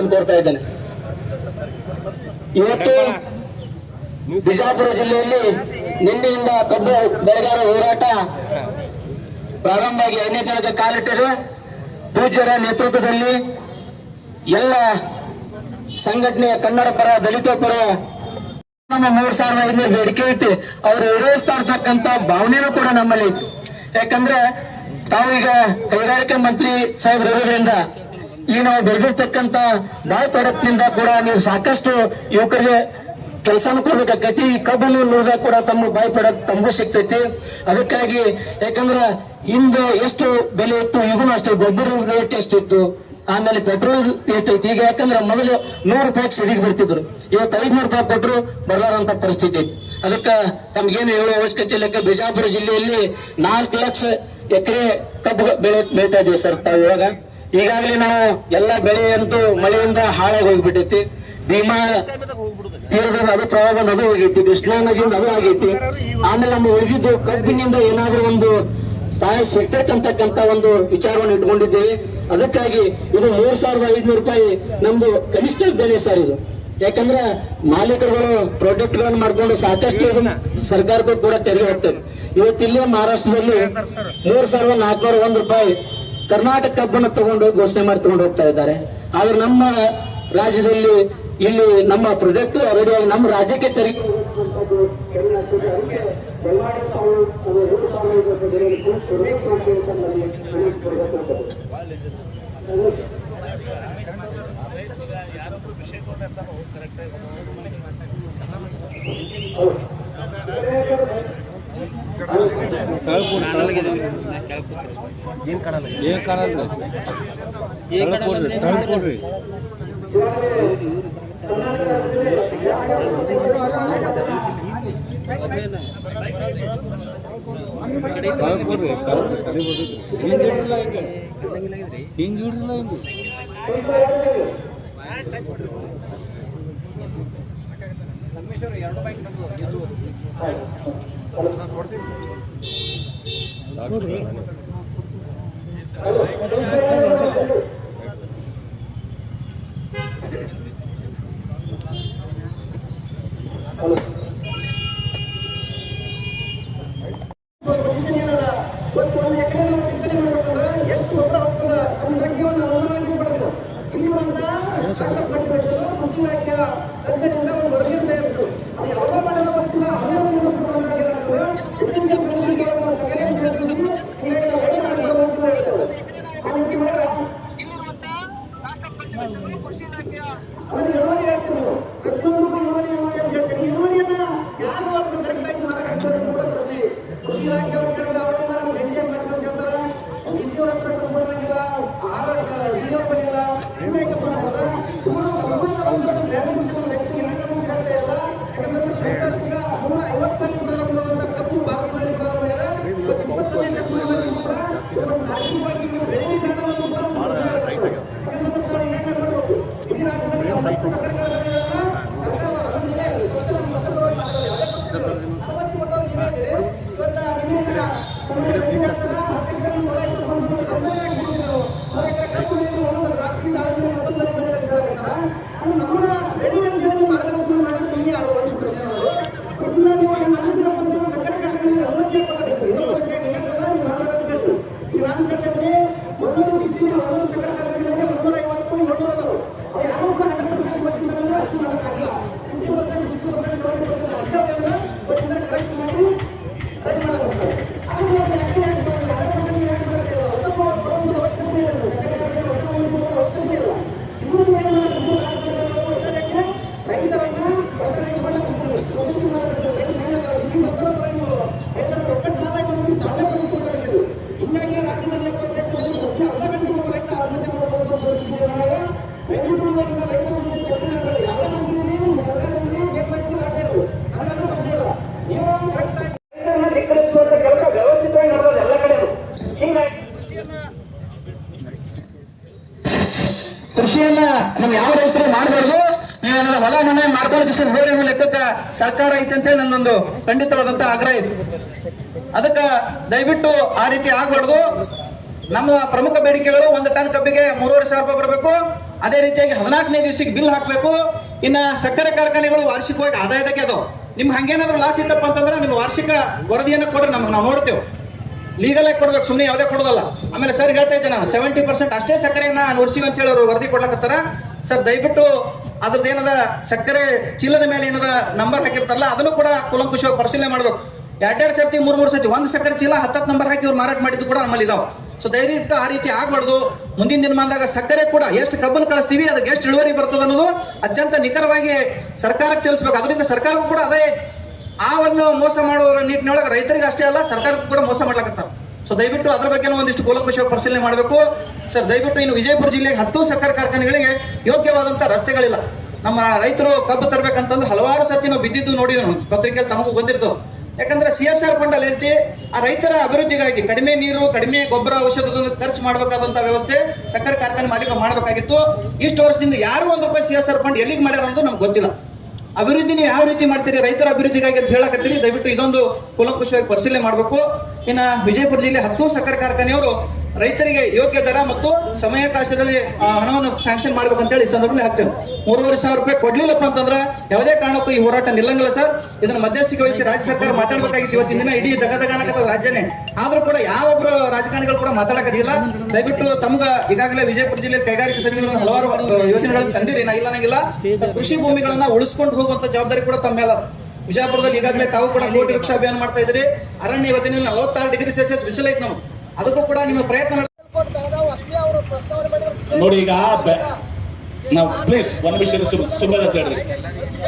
ವತಿಯಿಂದ ಕೊಡ್ತಾ ಇದ್ದೇನೆ. ಇವತ್ತು ಬಿಜಾಪುರ ಜಿಲ್ಲೆಯಲ್ಲಿ ನಿನ್ನೆಯಿಂದ ಕಬ್ಬು ಬೆಳೆಗಾರ ಹೋರಾಟ ಪ್ರಾರಂಭವಾಗಿ ಐದನೇ ದಿನಕ್ಕೆ ಕಾಲಿಟ್ಟಿದೆ. ಪೂಜ್ಯರ ನೇತೃತ್ವದಲ್ಲಿ ಎಲ್ಲ ಸಂಘಟನೆಯ ಕನ್ನಡ ಪರ, ದಲಿತ ಪರ ನಮ್ಮ ಮೂರ್ ಸಾವಿರದ ಐನೂರು ಬೇಡಿಕೆ ಐತಿ. ಅವರು ಈಡೇರಿಸ್ತಾ ಇರ್ತಕ್ಕಂತ ಭಾವನೆನೂ ಕೂಡ ನಮ್ಮಲ್ಲಿ ಯಾಕಂದ್ರೆ ತಾವು ಈಗ ಕೈಗಾರಿಕಾ ಮಂತ್ರಿ ಸಾಹೇಬ್ ಇರೋದ್ರಿಂದ ಈ ನಾವು ಬೆಳೆದಿರ್ತಕ್ಕಂತ ನಾವು ಪ್ರಾಡಕ್ಟ್ನಿಂದ ಕೂಡ ನೀವು ಸಾಕಷ್ಟು ಯುವಕರಿಗೆ ಕೆಲಸನೂ ಕೊಡ್ಬೇಕಾಗೈತಿ ಈ ಕಬ್ಬನ್ನು ನೋಡಿದಾಗ ಕೂಡ ತಮ್ಮ ಬಾಯ್ ಪ್ರಾಡಕ್ಟ್ ತಮಗೂ ಸಿಗ್ತೈತಿ. ಅದಕ್ಕಾಗಿ ಯಾಕಂದ್ರೆ ಹಿಂದೆ ಎಷ್ಟು ಬೆಲೆ ಇತ್ತು ಈಗೂ ಅಷ್ಟೇ ಗೊಬ್ಬರ ರೇಟ್ ಎಷ್ಟಿತ್ತು ಆಮೇಲೆ ಪೆಟ್ರೋಲ್ ರೇಟ್ ಐತಿ ಈಗ ಯಾಕಂದ್ರೆ ಮೊದಲು ನೂರು ರೂಪಾಯಿ ಸಿಡಿಗೆ ಬರ್ತಿದ್ರು. ಇವತ್ತು ಐದ್ನೂರು ರೂಪಾಯಿ ಕೊಟ್ಟರು ಬರಲಾರಂತ ಪರಿಸ್ಥಿತಿ. ಅದಕ್ಕ ತಮ್ಗೇನು ಹೇಳೋ ಅವಶ್ಯಕತೆ ಲೆಕ್ಕ ಬಿಜಾಪುರ ಜಿಲ್ಲೆಯಲ್ಲಿ ನಾಲ್ಕು ಲಕ್ಷ ಎಕರೆ ಕಬ್ಬು ಬೆಳೆ ಬೆಳೀತಾ ಇದೀವಿ ಸರ್ ತಾವು ಇವಾಗ. ಈಗಾಗಲೇ ನಾವು ಎಲ್ಲ ಬೆಳೆ ಅಂತೂ ಮಳೆಯಿಂದ ಹಾಳಾಗಿ ಹೋಗ್ಬಿಟ್ಟೈತಿ ಭೀಮಾ ತೀರದ ಅದು ಪ್ರವಾಹ ಅದು ಹೋಗೈತಿ ಕೃಷ್ಣಾ ನದಿಯಿಂದ ಅದು ಆಗೈತಿ. ಆಮೇಲೆ ನಮ್ಮ ಉಳಿದಿದ್ದು ಕಬ್ಬಿನಿಂದ ಏನಾದ್ರೂ ಒಂದು ಸಹಾಯ ಸಿಗ್ತೈತೆ ಅಂತಕ್ಕಂತ ಒಂದು ವಿಚಾರವನ್ನು ಇಟ್ಕೊಂಡಿದ್ದೇವೆ. ಅದಕ್ಕಾಗಿ ಇದು ಮೂರ್ ಸಾವಿರದ ಐದ್ನೂರು ರೂಪಾಯಿ ನಮ್ದು ಕನಿಷ್ಠ ಬೆಲೆ ಸರ್ ಇದು. ಯಾಕಂದ್ರೆ ಮಾಲೀಕರುಗಳು ಪ್ರಾಜೆಕ್ಟ್ಗಳನ್ನು ಮಾಡ್ಕೊಂಡು ಸಾಕಷ್ಟು ಸರ್ಕಾರದ ಕೂಡ ತೆರಿಗೆ ಹೋಗ್ತದೆ. ಇವತ್ತಿಲ್ಲೇ ಮಹಾರಾಷ್ಟ್ರದಲ್ಲಿ ಮೂರ್ ಸಾವಿರದ ನಾಲ್ಕುನೂರ ಒಂದ್ ರೂಪಾಯಿ ಕರ್ನಾಟಕ ಕಬ್ಬನ್ನು ತಗೊಂಡು ಘೋಷಣೆ ಮಾಡಿ ತಗೊಂಡು ಹೋಗ್ತಾ ಇದ್ದಾರೆ. ಆದ್ರೆ ನಮ್ಮ ರಾಜ್ಯದಲ್ಲಿ ಇಲ್ಲಿ ನಮ್ಮ ಪ್ರಾಜೆಕ್ಟ್ ಅವರಿಗೆ ನಮ್ಮ ರಾಜ್ಯಕ್ಕೆ ತೆರಿಗೆ ಏನ್ ಕಾಣಲ್ಲ? ಏನ್ ಕಾಣಲ್ಲ? ತಳ್ಕೊಡ್ರಿ ತಳ್ಕೊಡ್ರಿ. ತಳ್ಕೊಡ್ರಿ ತಳ್ಕೊಡ್ರಿ ತಲೆ ಬರ್ತೈತ್ರಿ ಹಿಂಗ್? ಹಿಂಗ ಹಿಂಗ್? ನೀವು ಯಾವ ರೈತರು ಮಾಡಬಾರ್ದು? ನೀವೇನಾದ್ರೆ ಹೊಲ ಮನೆ ಮಾಡ್ಕೊಳ್ಳೋ ಶಿಕ್ಷಣ ಬೇರೆ ಲೆಕ್ಕಕ್ಕೆ ಸರ್ಕಾರ ಐತೆ ಅಂತೇಳಿ ನನ್ನೊಂದು ಖಂಡಿತವಾದಂತ ಆಗ್ರಹ ಇತ್ತು ಅದಕ್ಕೆ ದಯವಿಟ್ಟು ಆ ರೀತಿ ಆಗ್ಬಾರ್ದು. ನಮ್ಮ ಪ್ರಮುಖ ಬೇಡಿಕೆಗಳು ಒಂದು ಟನ್ ಕಬ್ಬಿಗೆ ಮೂರುವರೆ ಸಾವಿರ ರೂಪಾಯಿ ಬರಬೇಕು. ಅದೇ ರೀತಿಯಾಗಿ ಹದಿನಾಲ್ಕನೇ ದಿವಸಕ್ಕೆ ಬಿಲ್ ಹಾಕಬೇಕು. ಇನ್ನ ಸಕ್ಕರೆ ಕಾರ್ಖಾನೆಗಳು ವಾರ್ಷಿಕವಾಗಿ ಆದಾಯದಾಗೆ ಅದು ನಿಮ್ಗೆ ಹಂಗೇನಾದ್ರೂ ಲಾಸ್ ಇತ್ತಪ್ಪ ಅಂತಂದ್ರೆ ನಿಮ್ಮ ವಾರ್ಷಿಕ ವರದಿಯನ್ನು ಕೊಡ್ರಿ, ನಮ್ಗೆ ನಾವು ನೋಡ್ತೇವೆ. ಲೀಗಲ್ ಕೊಡ್ಬೇಕು ಸುಮ್ಮನೆ ಯಾವುದೇ ಕೊಡೋದಲ್ಲ. ಆಮೇಲೆ ಸರ್ ಹೇಳ್ತಾ ಇದ್ದೆ ನಾನು ಸೆವೆಂಟಿ ಪರ್ಸೆಂಟ್ ಅಷ್ಟೇ ಸಕ್ಕರೆಯನ್ನು ನಾನು ಅಂತ ಹೇಳಿ ಅವರು ವರದಿ ಕೊಡ್ಲಕತ್ತಾರ. ಸರ್, ದಯವಿಟ್ಟು ಅದ್ರದ್ದು ಏನದ, ಸಕ್ಕರೆ ಚೀಲದ ಮೇಲೆ ಏನದ ನಂಬರ್ ಹಾಕಿರ್ತಾರಲ್ಲ, ಅದನ್ನು ಕೂಡ ಕುಲಂಕುಷವಾಗಿ ಪರಿಶೀಲನೆ ಮಾಡ್ಬೇಕು. ಎರಡೆರಡು ಸರ್ತಿ, ಮೂರು ಮೂರು ಸರ್ತಿ, ಒಂದು ಸಕ್ಕರೆ ಚೀಲ, ಹತ್ತತ್ತು ನಂಬರ್ ಹಾಕಿ ಇವ್ರು ಮಾರಾಟ ಮಾಡಿದ್ದು ಕೂಡ ನಮ್ಮಲ್ಲಿ ಇದಾವೆ. ಸೊ ದಯವಿಟ್ಟು ಆ ರೀತಿ ಆಗಬಾರ್ದು. ಮುಂದಿನ ದಿನಮಾನದಾಗ ಸಕ್ಕರೆ ಕೂಡ ಎಷ್ಟು ಕಬ್ಬನ್ನು ಕಳಿಸ್ತೀವಿ, ಅದಕ್ಕೆ ಎಷ್ಟು ಇಳುವರಿ ಬರ್ತದೆ ಅನ್ನೋದು ಅತ್ಯಂತ ನಿಖರವಾಗಿ ಸರ್ಕಾರಕ್ಕೆ ತಿಳಿಸ್ಬೇಕು. ಅದರಿಂದ ಸರ್ಕಾರಕ್ಕೂ ಕೂಡ ಅದೇ ಆ ಒಂದು ಮೋಸ ಮಾಡೋದ್ರ ನಿಟ್ಟಿನೊಳಗೆ ರೈತರಿಗೆ ಅಷ್ಟೇ ಅಲ್ಲ, ಸರ್ಕಾರಕ್ಕೂ ಕೂಡ ಮೋಸ ಮಾಡ್ಲಕತ್ತಾರ. ಸೊ ದಯವಿಟ್ಟು ಅದರ ಬಗ್ಗೆ ಒಂದಿಷ್ಟು ಕೂಲಂಕುಷವಾಗಿ ಪರಿಶೀಲನೆ ಮಾಡಬೇಕು. ಸರ್ ದಯವಿಟ್ಟು ಇನ್ನು ವಿಜಯಪುರ ಜಿಲ್ಲೆಗೆ ಹತ್ತು ಸಕ್ಕರೆ ಕಾರ್ಖಾನೆಗಳಿಗೆ ಯೋಗ್ಯವಾದಂಥ ರಸ್ತೆಗಳಿಲ್ಲ. ನಮ್ಮ ರೈತರು ಕಬ್ಬು ತರಬೇಕಂತಂದ್ರೆ ಹಲವಾರು ಸರ್ತಿ ನಾವು ಬಿದ್ದಿದ್ದು ನೋಡಿದ್ರು ಪತ್ರಿಕೆಯಲ್ಲಿ ತಮಗೂ ಗೊತ್ತಿರ್ತದೆ ಯಾಕಂದ್ರೆ ಸಿ ಎಸ್ ಆರ್ ಫಂಡ್ ಅಲ್ಲಿ ಐತಿ ಆ ರೈತರ ಅಭಿವೃದ್ಧಿಗಾಗಿ ಕಡಿಮೆ ನೀರು, ಕಡಿಮೆ ಗೊಬ್ಬರ ಔಷಧವನ್ನು ಖರ್ಚು ಮಾಡಬೇಕಾದಂತ ವ್ಯವಸ್ಥೆ ಸಕ್ಕರೆ ಕಾರ್ಖಾನೆ ಮಾಲೀಕ ಮಾಡಬೇಕಾಗಿತ್ತು. ಇಷ್ಟು ವರ್ಷದಿಂದ ಯಾರು ಒಂದು ರೂಪಾಯಿ ಸಿ ಎಸ್ ಆರ್ ಫಂಡ್ ಎಲ್ಲಿಗೆ ಮಾಡ್ಯಾರ ಅನ್ನೋದು ನಮ್ಗೆ ಗೊತ್ತಿಲ್ಲ. ಅಭಿವೃದ್ಧಿ ನೀವು ಯಾವ ರೀತಿ ಮಾಡ್ತೀರಿ? ರೈತರ ಅಭಿವೃದ್ಧಿಗಾಗಿ ಅಂತ ಹೇಳಕತ್ತೀರಿ. ದಯವಿಟ್ಟು ಇದೊಂದು ಕುಲಂಕುಷವಾಗಿ ಪರಿಶೀಲನೆ ಮಾಡಬೇಕು. ಇನ್ನ ವಿಜಯಪುರ ಜಿಲ್ಲೆ ಹತ್ತು ಸಕ್ಕರೆ ಕಾರ್ಖಾನೆಯವರು ರೈತರಿಗೆ ಯೋಗ್ಯ ದರ ಮತ್ತು ಸಮಯಾಕಾಶದಲ್ಲಿ ಹಣವನ್ನು ಸ್ಯಾಂಕ್ಷನ್ ಮಾಡ್ಬೇಕಂತ ಅಂತೇಳಿ ಈ ಸಂದರ್ಭದಲ್ಲಿ ಹಾಕ್ತೇವೆ. ಮೂರುವರೆ ಸಾವಿರ ರೂಪಾಯಿ ಕೊಡ್ಲಿಲ್ಲಪ್ಪ ಅಂತಂದ್ರೆ ಯಾವುದೇ ಕಾರಣಕ್ಕೂ ಈ ಹೋರಾಟ ನಿಲ್ಲಂಗಿಲ್ಲ ಸರ್. ಇದನ್ನ ಮಧ್ಯಸ್ಥಿಕೆ ವಹಿಸಿ ರಾಜ್ಯ ಸರ್ಕಾರ ಮಾತಾಡ್ಬೇಕಾಗಿತ್ತು ಇವತ್ತಿನ ದಿನ. ಇಡೀ ದಗದಗಾನಕತ್ತ ರಾಜ್ಯನೇ. ಆದ್ರೂ ಕೂಡ ಯಾವೊಬ್ಬರ ರಾಜಕಾರಣಿಗಳು ಕೂಡ ಮಾತಾಡಕತ್ತಿಲ್ಲ ದಯವಿಟ್ಟು ತಮ್ಗ ಈಗಾಗಲೇ ವಿಜಯಪುರ ಜಿಲ್ಲೆ ಕೈಗಾರಿಕಾ ಸಚಿವರು ಹಲವಾರು ಯೋಜನೆಗಳನ್ನು ತಂದಿರಿ, ನಾ ಇಲ್ಲ ನಂಗಿಲ್ಲ ಕೃಷಿ ಭೂಮಿಗಳನ್ನ ಉಳಿಸ್ಕೊಂಡು ಹೋಗುವಂತ ಜವಾಬ್ದಾರಿ ಕೂಡ ತಮ್ಮ ಮೇಲೆ. ವಿಜಯಪುರದಲ್ಲಿ ಈಗಾಗಲೇ ತಾವು ಕೂಡ ಕೋಟಿ ವೃಕ್ಷ ಅಭಿಯಾನ ಮಾಡ್ತಾ ಇದ್ರಿ ಅರಣ್ಯ ಇವತ್ತಿನಲ್ಲಿ ನಲವತ್ತಾರು ಡಿಗ್ರಿ ಸೆಲ್ಸಿಯಸ್ ಬಿಸಿಲೈತೆ ನಾವು ಅದಕ್ಕೂ ಕೂಡ ನಿಮ್ಮ ಪ್ರಯತ್ನ ನಡೆ- ಈಗ ಬೆ- ನಾವು ಪ್ಲೀಸ್ ಒಂದು ವಿಷಯ ಸುಮ್ಮನೆ ಅಂತ ಹೇಳ್ರಿ.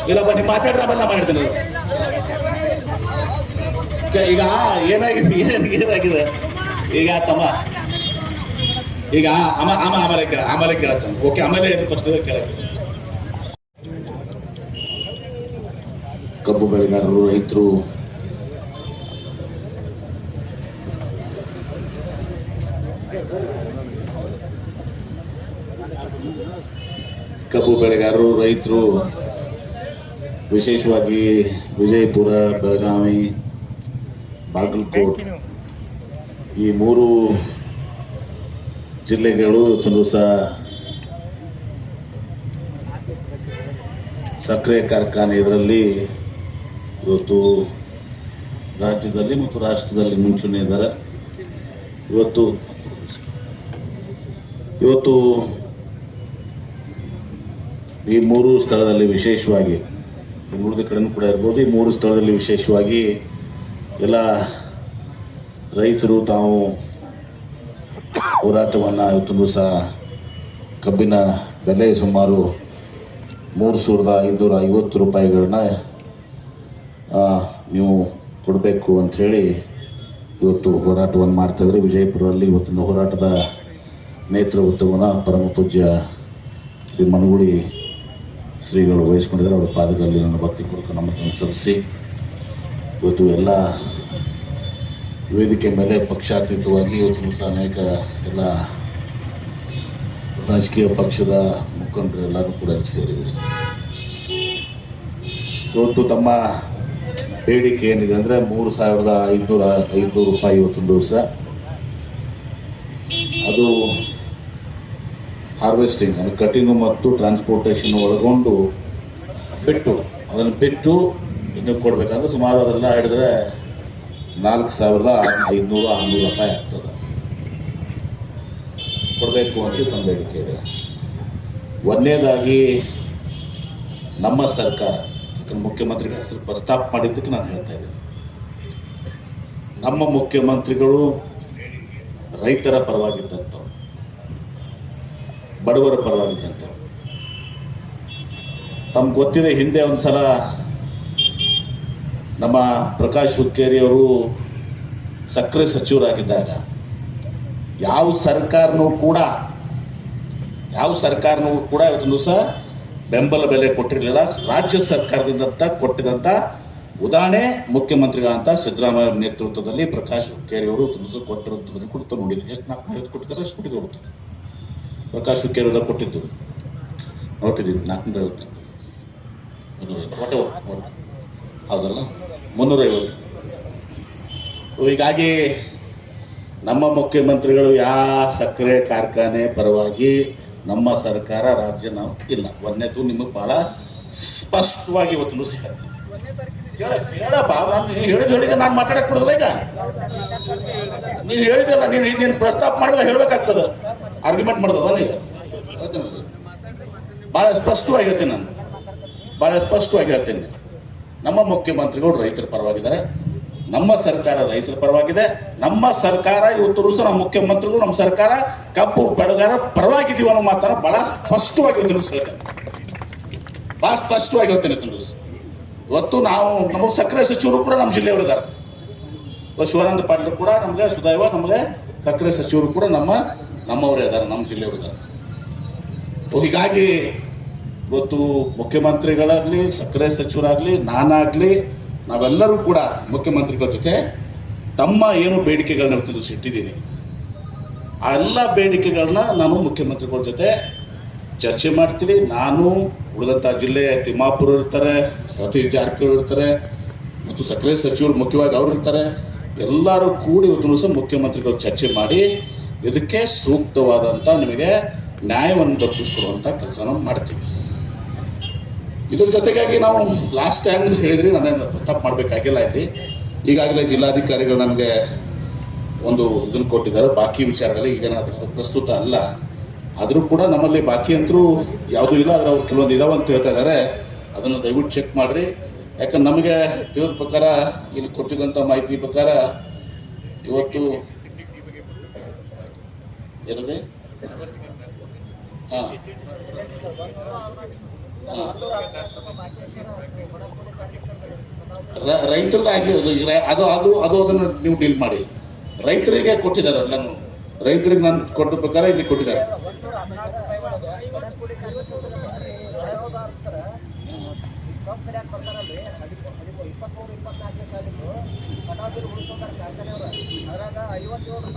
ಇಲ್ಲಪ್ಪ ನೀವು ಮಾತಾಡ್ರ ಬಂದ ಮಾಡಿದ್ದೀನಿ ಈಗ. ಏನಾಗಿದೆ ಏನ್ ಏನಾಗಿದೆ? ಈಗ ತಮ್ಮ ಈಗ ಅಮ ಆಮ ಆಮೇಲೆ ಕೇಳ ಆಮೇಲೆ ಕೇಳತ್ತಾನೆ. ಓಕೆ ಆಮೇಲೆ ಪ್ರಶ್ನೆ ಕೇಳ ಕಬ್ಬು ಬೆಳೆಗಾರರು ರೈತರು ಕಬ್ಬು ಬೆಳೆಗಾರರು, ರೈತರು, ವಿಶೇಷವಾಗಿ ವಿಜಯಪುರ, ಬೆಳಗಾವಿ, ಬಾಗಲಕೋಟ್, ಈ ಮೂರು ಜಿಲ್ಲೆಗಳು ತುಂಬ ಸಹ ಸಕ್ಕರೆ ಕಾರ್ಖಾನೆ ಇದರಲ್ಲಿ ಇವತ್ತು ರಾಜ್ಯದಲ್ಲಿ ಮತ್ತು ರಾಷ್ಟ್ರದಲ್ಲಿ ಮುಂಚೂಣಿ ಇದ್ದಾರೆ ಇವತ್ತು ಇವತ್ತು ಈ ಮೂರು ಸ್ಥಳದಲ್ಲಿ ವಿಶೇಷವಾಗಿ ಉಳಿದ ಕಡೆನೂ ಕೂಡ ಇರ್ಬೋದು, ಈ ಮೂರು ಸ್ಥಳದಲ್ಲಿ ವಿಶೇಷವಾಗಿ ಎಲ್ಲ ರೈತರು ತಾವು ಹೋರಾಟವನ್ನು ಇವತ್ತು ಸಹ ಕಬ್ಬಿನ ಬೆಲೆ ಸುಮಾರು ಮೂರು ಸಾವಿರದ ಐನೂರ ಐವತ್ತು ರೂಪಾಯಿಗಳನ್ನ ನೀವು ಕೊಡಬೇಕು ಅಂಥೇಳಿ ಇವತ್ತು ಹೋರಾಟವನ್ನು ಮಾಡ್ತಾಯಿದ್ರೆ ವಿಜಯಪುರದಲ್ಲಿ ಇವತ್ತಿನ ಹೋರಾಟದ ನೇತೃತ್ವವನ್ನು ಪರಮ ಪೂಜ್ಯ ಶ್ರೀ ಮನಗುಳಿ ಶ್ರೀಗಳು ವಹಿಸ್ಕೊಂಡಿದ್ದಾರೆ. ಅವರ ಪಾದದಲ್ಲಿ ನನ್ನ ಭಕ್ತಿಪೂರ್ವಕ ನಮ್ಮನ್ನು ಸಲ್ಲಿಸಿ. ಇವತ್ತು ಎಲ್ಲ ವೇದಿಕೆ ಮೇಲೆ ಪಕ್ಷಾತೀತವಾಗಿ ಇವತ್ತು ಸಹ ಅನೇಕ ಎಲ್ಲ ರಾಜಕೀಯ ಪಕ್ಷದ ಮುಖಂಡರು ಕೂಡ ಅಲ್ಲಿ ಸೇರಿದರು ಇವತ್ತು ತಮ್ಮ ಬೇಡಿಕೆ ಏನಿದೆ ಅಂದರೆ ಮೂರು ಸಾವಿರದ ಐದುನೂರ ಐದುನೂರು ರೂಪಾಯಿ ಇವತ್ತೊಂದು ದಿವಸ ಅದು ಹಾರ್ವೆಸ್ಟಿಂಗ್ ಅಂದರೆ ಕಟಿಂಗು ಮತ್ತು ಟ್ರಾನ್ಸ್ಪೋರ್ಟೇಷನ್ ಒಳಗೊಂಡು ಬಿಟ್ಟು, ಅದನ್ನು ಬಿಟ್ಟು ಇನ್ನು ಕೊಡಬೇಕಂದ್ರೆ ಸುಮಾರು ಅದೆಲ್ಲ ಹಿಡಿದ್ರೆ ನಾಲ್ಕು ಸಾವಿರದ ಐದುನೂರು ಆರುನೂರು ರೂಪಾಯಿ ಆಗ್ತದೆ. ಕೊಡಬೇಕು ಅಂತ ತಮ್ಮ ಬೇಡಿಕೆ ಇದೆ. ಒಂದನೇದಾಗಿ ನಮ್ಮ ಸರ್ಕಾರ ಮುಖ್ಯಮಂತ್ರಿಗಳ ಹೆಸರು ಪ್ರಸ್ತಾಪ ಮಾಡಿದ್ದಕ್ಕೆ ನಾನು ಹೇಳ್ತಾ ಇದ್ದೀನಿ. ನಮ್ಮ ಮುಖ್ಯಮಂತ್ರಿಗಳು ರೈತರ ಪರವಾಗಿದ್ದಂಥವ್ರು. ಬಡವರ ಪರವಾಗಿ ಅಂತ. ತಮ್ಗೆ ಗೊತ್ತಿದೆ ಹಿಂದೆ ಒಂದು ಸಲ ನಮ್ಮ ಪ್ರಕಾಶ್ ಹುಕ್ಕೇರಿ ಅವರು ಸಕ್ಕರೆ ಸಚಿವರಾಗಿದ್ದಾಗ, ಯಾವ ಸರ್ಕಾರನೂ ಕೂಡ, ಯಾವ ಸರ್ಕಾರನೂ ಕೂಡ ಇವತ್ತು ಸಹ ಬೆಂಬಲ ಬೆಲೆ ಕೊಟ್ಟಿರಲಿಲ್ಲ. ರಾಜ್ಯ ಸರ್ಕಾರದಿಂದ ಕೊಟ್ಟಿದಂಥ ಉದಾಹರಣೆ ಮುಖ್ಯಮಂತ್ರಿಗಳಂತ ಸಿದ್ದರಾಮಯ್ಯ ನೇತೃತ್ವದಲ್ಲಿ ಪ್ರಕಾಶ್ ಹುಕ್ಕೇರಿ ಅವರು ತುಮಸು ಕೊಟ್ಟಿರುವಂಥದ್ದನ್ನು ಕೊಡ್ತಾ ನೋಡಿದ್ರು. ಎಷ್ಟು ನಾಲ್ಕು ಕೊಟ್ಟಿದ್ದಾರೆ ಅಷ್ಟು ಕೊಟ್ಟಿದ್ದು ಪ್ರಕಾಶ್ ಅವ್ರು ಕೊಟ್ಟಿದ್ದು. ನೋಟಿದ್ದೀವಿ ನಾಲ್ಕುನೂರ ಐವತ್ತು. ಹೌದಲ್ಲ? ಮುನ್ನೂರೈವತ್ತು. ಹೀಗಾಗಿ ನಮ್ಮ ಮುಖ್ಯಮಂತ್ರಿಗಳು ಯಾವ ಸಕ್ಕರೆ ಕಾರ್ಖಾನೆ ಪರವಾಗಿ ನಮ್ಮ ಸರ್ಕಾರ, ರಾಜ್ಯ ನಾವು ಇಲ್ಲ. ಒಂದನೇದು ನಿಮಗೆ ಬಹಳ ಸ್ಪಷ್ಟವಾಗಿ ಇವತ್ತು ಸಿಗತ್ತೆ ಹೇಳಪ್ಪ ನಾನು ಹೇಳಿದ ಹೇಳಿದ ನಾನು ಮಾತಾಡಕ್ಕೆ ಬಿಡೋದಿಲ್ಲ ಈಗ. ನೀನು ಹೇಳಿದಲ್ಲ ನೀನು ನೀನು ಪ್ರಸ್ತಾಪ ಮಾಡಿದ್ರೆ ಹೇಳ್ಬೇಕಾಗ್ತದೆ. ಆರ್ಗ್ಯುಮೆಂಟ್ ಮಾಡೋದಲ್ಲ ಈಗ. ಭಾಳ ಸ್ಪಷ್ಟವಾಗಿ ಹೇಳ್ತೀನಿ ನಾನು. ಭಾಳ ಸ್ಪಷ್ಟವಾಗಿ ಹೇಳ್ತೀನಿ. ನಮ್ಮ ಮುಖ್ಯಮಂತ್ರಿಗಳು ರೈತರ ಪರವಾಗಿದ್ದಾರೆ. ನಮ್ಮ ಸರ್ಕಾರ ರೈತರ ಪರವಾಗಿದೆ. ನಮ್ಮ ಸರ್ಕಾರ ಇವತ್ತು ಸಹ ನಮ್ಮ ಮುಖ್ಯಮಂತ್ರಿಗಳು, ನಮ್ಮ ಸರ್ಕಾರ ಕಬ್ಬು ಬೆಳೆಗಾರ ಪರವಾಗಿದ್ದೀವಿ ಅನ್ನೋ ಮಾತನ್ನ ಬಹಳ ಸ್ಪಷ್ಟವಾಗಿ ತಿಳಿಸ್ಬೇಕು ಬಹಳ ಸ್ಪಷ್ಟವಾಗಿ ಹೇಳ್ತೀನಿ ತಿಳಿಸ್ ಇವತ್ತು ನಾವು ನಮಗೆ ಸಕ್ಕರೆ ಸಚಿವರು ಕೂಡ ನಮ್ಮ ಜಿಲ್ಲೆಯವರು ಇದ್ದಾರೆ. ಶಿವಾನಂದ ಪಾಟೀಲ್ ಕೂಡ ನಮಗೆ ಸುದೈವ, ನಮಗೆ ಸಕ್ಕರೆ ಸಚಿವರು ಕೂಡ ನಮ್ಮ ನಮ್ಮವರೇ ಇದ್ದಾರೆ, ನಮ್ಮ ಜಿಲ್ಲೆಯವರು ಇದ್ದಾರೆ. ಹೀಗಾಗಿ ಇವತ್ತು ಮುಖ್ಯಮಂತ್ರಿಗಳಾಗಲಿ, ಸಕ್ಕರೆ ಸಚಿವರಾಗಲಿ, ನಾನಾಗಲಿ, ನಾವೆಲ್ಲರೂ ಕೂಡ ಮುಖ್ಯಮಂತ್ರಿಗಳ ಜೊತೆ ತಮ್ಮ ಏನು ಬೇಡಿಕೆಗಳನ್ನ ತಿಳಿಸಿಟ್ಟಿದ್ದೀನಿ ಆ ಎಲ್ಲ ಬೇಡಿಕೆಗಳನ್ನ ನಾನು ಮುಖ್ಯಮಂತ್ರಿಗಳ ಜೊತೆ ಚರ್ಚೆ ಮಾಡ್ತೀವಿ ನಾನು ಉಳಿದಂಥ ಜಿಲ್ಲೆ ತಿಮ್ಮಾಪುರ ಇರ್ತಾರೆ, ಸತೀಶ್ ಜಾರಕಿಹೊಳಿ ಇರ್ತಾರೆ, ಮತ್ತು ಸಕ್ಕರೆ ಸಚಿವರು ಮುಖ್ಯವಾಗಿ ಅವರು ಇರ್ತಾರೆ. ಎಲ್ಲರೂ ಕೂಡಿ ಇವತ್ತು ಸಹ ಮುಖ್ಯಮಂತ್ರಿಗಳು ಚರ್ಚೆ ಮಾಡಿ ಇದಕ್ಕೆ ಸೂಕ್ತವಾದಂಥ ನಿಮಗೆ ನ್ಯಾಯವನ್ನು ದೊರಕಿಸ್ಕೊಡುವಂಥ ಕೆಲಸನ ಮಾಡ್ತೀವಿ. ಇದ್ರ ಜೊತೆಗಾಗಿ ನಾವು ಲಾಸ್ಟ್ ಟೈಮ್ ಹೇಳಿದ್ರಿ ನಾನೇನು ಪ್ರಸ್ತಾಪ ಮಾಡಬೇಕಾಗಿಲ್ಲ ಇಲ್ಲಿ. ಈಗಾಗಲೇ ಜಿಲ್ಲಾಧಿಕಾರಿಗಳು ನಮಗೆ ಒಂದು ಇದನ್ನು ಕೊಟ್ಟಿದ್ದಾರೆ. ಬಾಕಿ ವಿಚಾರದಲ್ಲಿ ಈಗ ಅದು ಪ್ರಸ್ತುತ ಅಲ್ಲ. ಆದರೂ ಕೂಡ ನಮ್ಮಲ್ಲಿ ಬಾಕಿ ಅಂತರೂ ಯಾವುದೂ ಇಲ್ಲ. ಆದರೆ ಅವ್ರು ಕೆಲವೊಂದು ಇದಾವೆ ಅಂತ ಹೇಳ್ತಾ ಇದ್ದಾರೆ. ಅದನ್ನು ದಯವಿಟ್ಟು ಚೆಕ್ ಮಾಡಿರಿ. ಯಾಕಂದ್ರೆ ನಮಗೆ ತಿಳಿದ ಪ್ರಕಾರ ಇಲ್ಲಿ ಕೊಟ್ಟಿದ್ದಂಥ ಮಾಹಿತಿ ಪ್ರಕಾರ ಇವತ್ತು ಏನದೆ? ಹಾಂ. ರೈತರಿಗೆ ಅದು ಅದು ಅದು ಅದನ್ನು ನೀವು ಡೀಲ್ ಮಾಡಿ. ರೈತರಿಗೆ ಕೊಟ್ಟಿದ್ದಾರೆ ನಾನು ರೈತರಿಗೆ ನಾನು ಕೊಟ್ಟ ಪ್ರಕಾರ ಇಲ್ಲಿ ಕೊಟ್ಟಿದ್ದಾರೆ.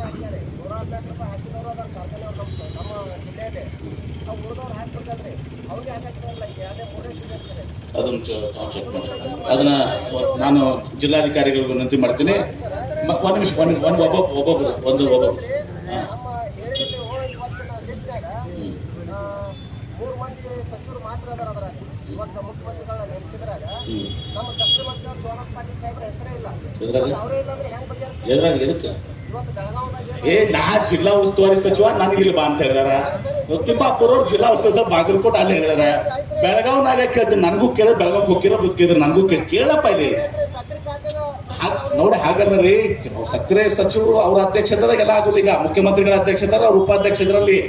ಹಾಕ್ಯಾರಿ. ನೂರ ಹದಿನಾಲ್ಕು ರೂಪಾಯಿ ಹಾಕಿದವರು ಅದಾರ ಕಾರ್ಖಾನೆಯವ್ರು ನಮ್ಮ ನಮ್ಮ ಜಿಲ್ಲೆಯಲ್ಲಿ. ಅವ್ರು ಉಳಿದವ್ರು ಹಾಕ್ಬೇಕಲ್ರಿ. ಅವ್ರಿಗೆ ಈಗ ಎರಡೇ ಮೂರೇ ಸೀಸನ್ ಸರಿ ಅದನ್ನು ಚೆಕ್ ಅದನ್ನ ನಾನು ಜಿಲ್ಲಾಧಿಕಾರಿಗಳಿಗೆ ವಿನಂತಿ ಮಾಡ್ತೀನಿ. ಒಂದು ನಿಮಿಷ ಒಂದು ಒಂದು ಒಬ್ಬೊಬ್ಬ ಒಬ್ಬೊಬ್ಬರು ಒಂದು ಒಬ್ಬೊಬ್ಬರು ನಮ್ಮ ಹೇಳಿದ್ರೆ ಇವತ್ತಿನ ಲಿಸ್ಟ್ನಾಗ ಮೂರು ಮಂದಿ ಸಚಿವರು ಮಾತ್ರ ಅದಾರ ಅದರ ಇವತ್ತು ಮುಖ್ಯಮಂತ್ರಿಗಳನ್ನ ನೆನೆಸಿದ್ರಾಗ. ನಮ್ಮ ದಕ್ಷಿಣ ಮಂತ್ರಿ ಸೋಮನಾಥ್ ಪಾಟೀಲ್ ಸಾಹೇಬ್ರ ಹೆಸರೇ ಇಲ್ಲ. ಅವರೇ ಇಲ್ಲ ಅಂದ್ರೆ ಹೆಂಗ್ ಬಗೆಹರಿಸ್ತಾರೆ? ಇವತ್ತು ಏ ನಾ ಜಿಲ್ಲಾ ಉಸ್ತುವಾರಿ ಸಚಿವ ನನಗೆ ಇಲ್ಲಿ ಬಾ ಅಂತ ಹೇಳಿದಾರ. ತಿಮ್ಮಾಪುರ ಅವ್ರು ಜಿಲ್ಲಾ ಉಸ್ತುವಾರಿ ಬಾಗಲಕೋಟೆ ಅಲ್ಲಿ ಹೇಳಿದಾರ. ಬೆಳಗಾವ್ನಾಗ ಕೇಳ್ತೀನಿ ನನಗೂ ಕೇಳ ಬೆಳಗಾವ್ ಹೋಗಿರೋ ಬದುಕಿದ್ರು ನನಗೂ ಕೇಳ. ಕೇಳಪ್ಪ ಇಲ್ಲಿ. ನೋಡಿ ಹಾಗಲ್ಲ ರೀ ಸಕ್ಕರೆ ಸಚಿವರು ಅವ್ರ ಅಧ್ಯಕ್ಷತೆದಾಗ ಎಲ್ಲ ಆಗುದು ಈಗ. ಮುಖ್ಯಮಂತ್ರಿಗಳ ಅಧ್ಯಕ್ಷತರ ಅವ್ರ ಉಪಾಧ್ಯಕ್ಷರಲ್ಲಿ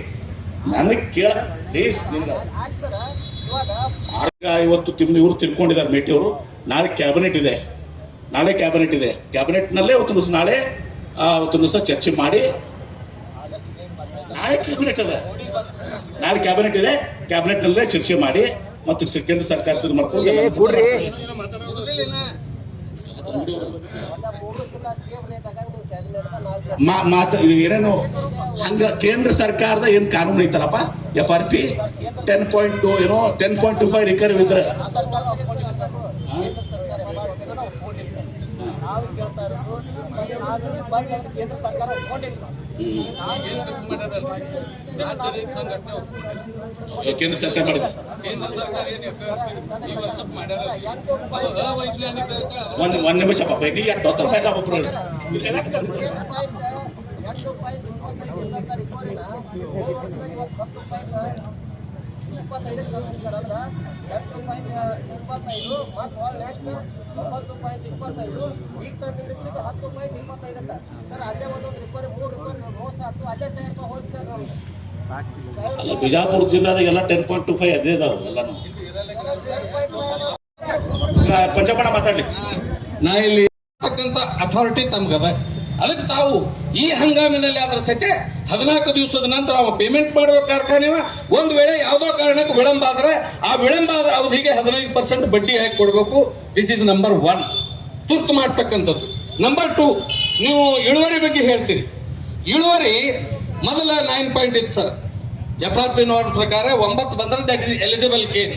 ನನಗೆ ಕೇಳ ಪ್ಲೀಸ್ ನಿಮ್ಗ ಇವತ್ತು ತಿಮ್ ಇವ್ರು ತಿಳ್ಕೊಂಡಿದ್ದಾರೆ ಮೇಟಿ ಅವರು. ನಾಳೆ ಕ್ಯಾಬಿನೆಟ್ ಇದೆ. ನಾಳೆ ಕ್ಯಾಬಿನೆಟ್ ಇದೆ. ಕ್ಯಾಬಿನೆಟ್ನಲ್ಲೇ ನಲ್ಲೇ ದಿವಸ ನಾಳೆ ಆ, ಸಹ ಚರ್ಚೆ ಮಾಡಿ ನಾಳೆ ಕ್ಯಾಬಿನೆಟ್ ಅದ. ನಾಳೆ ಕ್ಯಾಬಿನೆಟ್ ಇದೆ. ಕ್ಯಾಬಿನೆಟ್ ನಲ್ಲೇ ಚರ್ಚೆ ಮಾಡಿ ಮತ್ತು ಕೇಂದ್ರ ಸರ್ಕಾರ ಮಾಡ್ಕೊಂಡು ಮಾತು ಏನೇನು? ಹಂಗ ಕೇಂದ್ರ ಸರ್ಕಾರದ ಏನು ಕಾನೂನು ಐತಲ್ಲಪ್ಪ? F R P ten point two ಏನೋ ten point two five recover ಇದ್ರೆ ನಾವು ಕೇಳ್ತಾ ಇರೋದು ಕೇಂದ್ರ ಸರ್ಕಾರ ಮಾಡಿದೆ ಕೇಂದ್ರ ಸರ್ಕಾರ ಅವೈಜ್ಞಾನಿಕ ಒಂದು ಒಂದು ನಿಮಿಷ ಪಾಪ ನೀ ಎಷ್ಟು ಹೊತ್ತು ರೂಪಾಯಿ. ಎಂಟು ಪಾಯಿಂಟ್ ಇಪ್ಪತ್ತೈದಕ್ಕೆ ಬಂದ್ರಿ ಸರ್ ಅಂದ್ರೆ ಎಂಟು ಪಾಯಿಂಟ್ ಇಪ್ಪತ್ತೈದು ಮತ್ತು ಭಾಳ ನೆಕ್ಸ್ಟ್ ಒಂಬತ್ತು ಪಾಯಿಂಟ್ ಇಪ್ಪತ್ತೈದು. ಈಗ ತಂದು ನಿಲ್ಲಿಸಿದ್ದು ಹತ್ತು ಪಾಯಿಂಟ್ ಇಪ್ಪತ್ತೈದಕ್ಕೆ. ಸರ್ ಅಲ್ಲೇ ಒಂದೊಂದು ರೂಪಾಯಿ ಮೂರು ರಿಪೋರಿ ಮೋಸ ಆಯ್ತು. ಅಲ್ಲೇ ಸಾವಿರ ರೂಪಾಯಿ ಹೋಯ್ತು ಸರ್ ನಮ್ಗೆ ಅಲ್ಲ ಬಿಜಾಪುರ ಜಿಲ್ಲಾದಾಗ ಎಲ್ಲ ಟೆನ್ ಪಾಯಿಂಟ್ ಟು ಫೈವ್ ಅದೇ ಇದಾವೆ ಎಲ್ಲಾನು. ಮಾತಾಡಿ ಪಂಚಮಣ ಮಾತಾಡ್ಲಿ. ನಾ ಇಲ್ಲಿ ಅಥಾರಿಟಿ ತಮ್ಗದ. ಅದಕ್ಕೆ ತಾವು ಈ ಹಂಗಾಮಿನಲ್ಲಿ ಆದ್ರೆ ಸತೆ ಹದಿನಾಲ್ಕು ದಿವಸದ ನಂತರ ಅವ ಪೇಮೆಂಟ್ ಮಾಡುವ ಕಾರ್ಖಾನೆ ಒಂದು ವೇಳೆ ಯಾವುದೋ ಕಾರಣಕ್ಕೆ ವಿಳಂಬ ಆದರೆ ಆ ವಿಳಂಬ ಆದ ಅವಧಿಗೆ ಹದಿನೈದು ಪರ್ಸೆಂಟ್ ಬಡ್ಡಿ ಹಾಕಿ ಕೊಡಬೇಕು. ದಿಸ್ ಇಸ್ ನಂಬರ್ ಒನ್ ತುರ್ತು ಮಾಡ್ತಕ್ಕಂಥದ್ದು. ನಂಬರ್ ಟು ನೀವು ಇಳುವರಿ ಬಗ್ಗೆ ಹೇಳ್ತೀರಿ. ಇಳುವರಿ ಮೊದಲ ನೈನ್ ಪಾಯಿಂಟ್ ಇತ್ತು ಸರ್ ಎಫ್ ಆರ್ ಪಿ ನೋಡ್ ಪ್ರಕಾರ ಒಂಬತ್ತು ಬಂದ್ರೆ ದಟ್ ಇಸ್ ಎಲಿಜಿಬಲ್ ಕೇನ್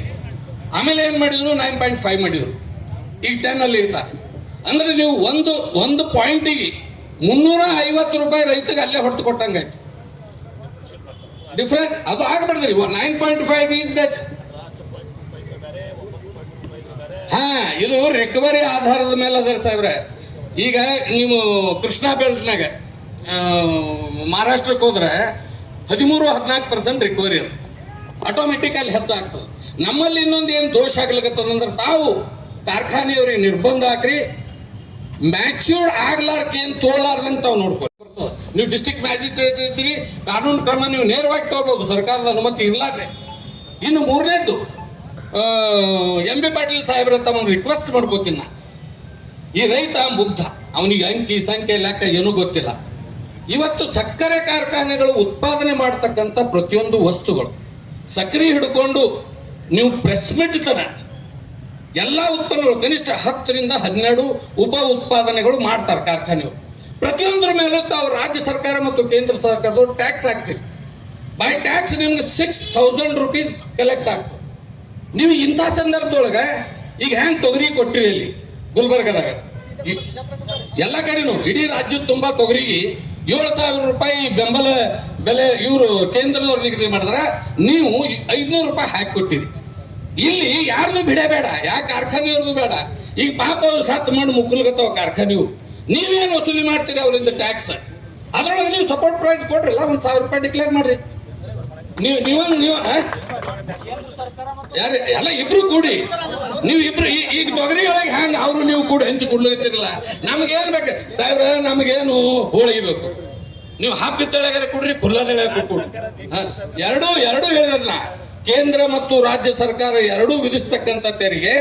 ಆಮೇಲೆ ಏನು ಮಾಡಿದ್ರು? ನೈನ್ ಪಾಯಿಂಟ್ ಫೈವ್ ಮಾಡಿದ್ರು. ಈಗ ಟೆನ್ ಅಲ್ಲಿ ಇರ್ತಾರೆ ಅಂದರೆ ನೀವು ಒಂದು ಒಂದು ಪಾಯಿಂಟಿಗೆ ಮುನ್ನೂರ ಐವತ್ತು ರೂಪಾಯಿ ರೈತಗೆ ಅಲ್ಲೇ ಹೊಡೆದು ಕೊಟ್ಟಂಗಾಯ್ತು. ಡಿಫ್ರೆಂಟ್ ಅದು ಆಗ್ಬಿಡ್ದ್ರಿ nine point five is that ಹಾ, ಇದು ರಿಕವರಿ ಆಧಾರದ ಮೇಲೆ ಅದರ ಸಾಹೇಬ್ರೆ. ಈಗ ನೀವು ಕೃಷ್ಣ ಬೆಲ್ಟ್ನಾಗ ಮಹಾರಾಷ್ಟ್ರಕ್ಕೆ ಹೋದ್ರೆ ಹದಿಮೂರು, ಹದಿನಾಲ್ಕು ಪರ್ಸೆಂಟ್ ರಿಕವರಿ ಅದು. ಆಟೋಮೆಟಿಕ್ ಅಲ್ಲಿ ಹೆಚ್ಚಾಗ್ತದೆ ನಮ್ಮಲ್ಲಿ ಇನ್ನೊಂದು ಏನು ದೋಷ ಆಗ್ಲಿಕತ್ತದಂದ್ರೆ ತಾವು ಕಾರ್ಖಾನೆಯವ್ರಿಗೆ ನಿರ್ಬಂಧ ಹಾಕ್ರಿ ಮ್ಯಾಚ್ಯೂರ್ಡ್ ಆಗ್ಲಾರ್ಕ ಏನ್ ತೋಲಾರ್ದಂಗೆ ತಾವು ನೀವು ಡಿಸ್ಟ್ರಿಕ್ಟ್ ಮ್ಯಾಜಿಸ್ಟ್ರೇಟ್ ಇದ್ದೀರಿ, ಕಾನೂನು ಕ್ರಮ ನೀವು ನೇರವಾಗಿ ತಗೋಬಹುದು ಸರ್ಕಾರದ ಅನುಮತಿ ಇರ್ಲಾರ್ದೆ ಇನ್ನು ಮೂರನೇದ್ದು ಎಂ ಬಿ ಪಾಟೀಲ್ ಸಾಹೇಬ್ರ ತಮ್ಮ ರಿಕ್ವೆಸ್ಟ್ ಮಾಡ್ಕೋತೀನಿ ಈ ರೈತ ಮುಗ್ಧ. ಅವನಿಗೆ ಅಂಕಿ, ಸಂಖ್ಯೆ, ಲೆಕ್ಕ ಏನೂ ಗೊತ್ತಿಲ್ಲ. ಇವತ್ತು ಸಕ್ಕರೆ ಕಾರ್ಖಾನೆಗಳು ಉತ್ಪಾದನೆ ಮಾಡತಕ್ಕಂಥ ಪ್ರತಿಯೊಂದು ವಸ್ತುಗಳು ಸಕ್ಕರೆ ಹಿಡ್ಕೊಂಡು ನೀವು ಪ್ರೆಸ್ ತರ ಎಲ್ಲ ಉತ್ಪನ್ನಗಳು, ಕನಿಷ್ಠ ಹತ್ತರಿಂದ ಹನ್ನೆರಡು ಉಪ ಉತ್ಪಾದನೆಗಳು ಮಾಡ್ತಾರೆ ಕಾರ್ಖಾನೆಗಳು ಪ್ರತಿಯೊಂದರ ಮೇಲೂ ತಾವು ರಾಜ್ಯ ಸರ್ಕಾರ ಮತ್ತು ಕೇಂದ್ರ ಸರ್ಕಾರದವರು ಟ್ಯಾಕ್ಸ್ ಹಾಕ್ತೀರಿ. ಬೈ ಟ್ಯಾಕ್ಸ್ ನಿಮ್ಗೆ ಸಿಕ್ಸ್ ಥೌಸಂಡ್ ರುಪೀಸ್ ಕಲೆಕ್ಟ್ ಆಗ್ತದೆ. ನೀವು ಇಂಥ ಸಂದರ್ಭದೊಳಗೆ ಈಗ ಹೆಂಗೆ ತೊಗರಿ ಕೊಟ್ಟಿರಿ ಇಲ್ಲಿ ಗುಲ್ಬರ್ಗದಾಗ? ಎಲ್ಲ ಕಡೆನೂ ಇಡೀ ರಾಜ್ಯದ ತುಂಬಾ ತೊಗರಿಗೆ ಏಳು ಸಾವಿರ ರೂಪಾಯಿ ಬೆಂಬಲ ಬೆಲೆ ಇವರು ಕೇಂದ್ರದವ್ರು ನಿಗದಿ ಮಾಡಿದ್ರೆ. ನೀವು ಐದ್ನೂರು ರೂಪಾಯಿ ಹಾಕಿ ಕೊಟ್ಟಿರಿ. ಇಲ್ಲಿ ಯಾರನ್ನು ಬಿಡಬೇಡ ಯಾ ಕಾರ್ಖಾನೆಯವ್ರದ್ದು ಬೇಡ? ಈಗ ಪಾಪ ಸತ್ ಮಾಡಿ ಮುಕ್ಕಲ್ಗತ್ತವ ಕಾರ್ಖಾನೆಯು ನೀವೇನು ವಸೂಲಿ ಮಾಡ್ತೀರಿ ಅವರಿಂದ ಟ್ಯಾಕ್ಸ್ ಅದ್ರೊಳಗೆ ನೀವು ಸಪೋರ್ಟ್ ಪ್ರೈಸ್ ಕೊಡ್ರಲ್ಲ ಒಂದು ಸಾವಿರ ರೂಪಾಯಿ ಡಿಕ್ಲೇರ್ ಮಾಡ್ರಿ. ನೀವು ನೀವು ನೀವು? ಯಾರು ಎಲ್ಲ ಇಬ್ರು ಕೂಡಿ. ನೀವು ಇಬ್ರು ಈಗ ತೊಗರಿ ಒಳಗೆ ಅವರು ನೀವು ಕೂಡ ಹಂಚಿಕೊಳ್ಳುತ್ತಿರಲ್ಲ ನಮ್ಗೇನ್ ಬೇಕು? ಸಾಹೇಬ್ರ, ನಮಗೇನು ಹೋಳಿಗೆ ಬೇಕು ನೀವು ಹಾಪಿತ್ತಳೆಗಾರೆ ಕೊಡ್ರಿ ಕುಲ್ಲದೆಳೆಗೂ ಕೊಡ್ರಿ ಎರಡೂ ಎರಡೂ ಹೇಳಿದ್ರಲ್ಲ. ಕೇಂದ್ರ ಮತ್ತು ರಾಜ್ಯ ಸರ್ಕಾರ ಎರಡೂ ವಿಧಿಸ್ತಕ್ಕಂಥ ತೆರಿಗೆ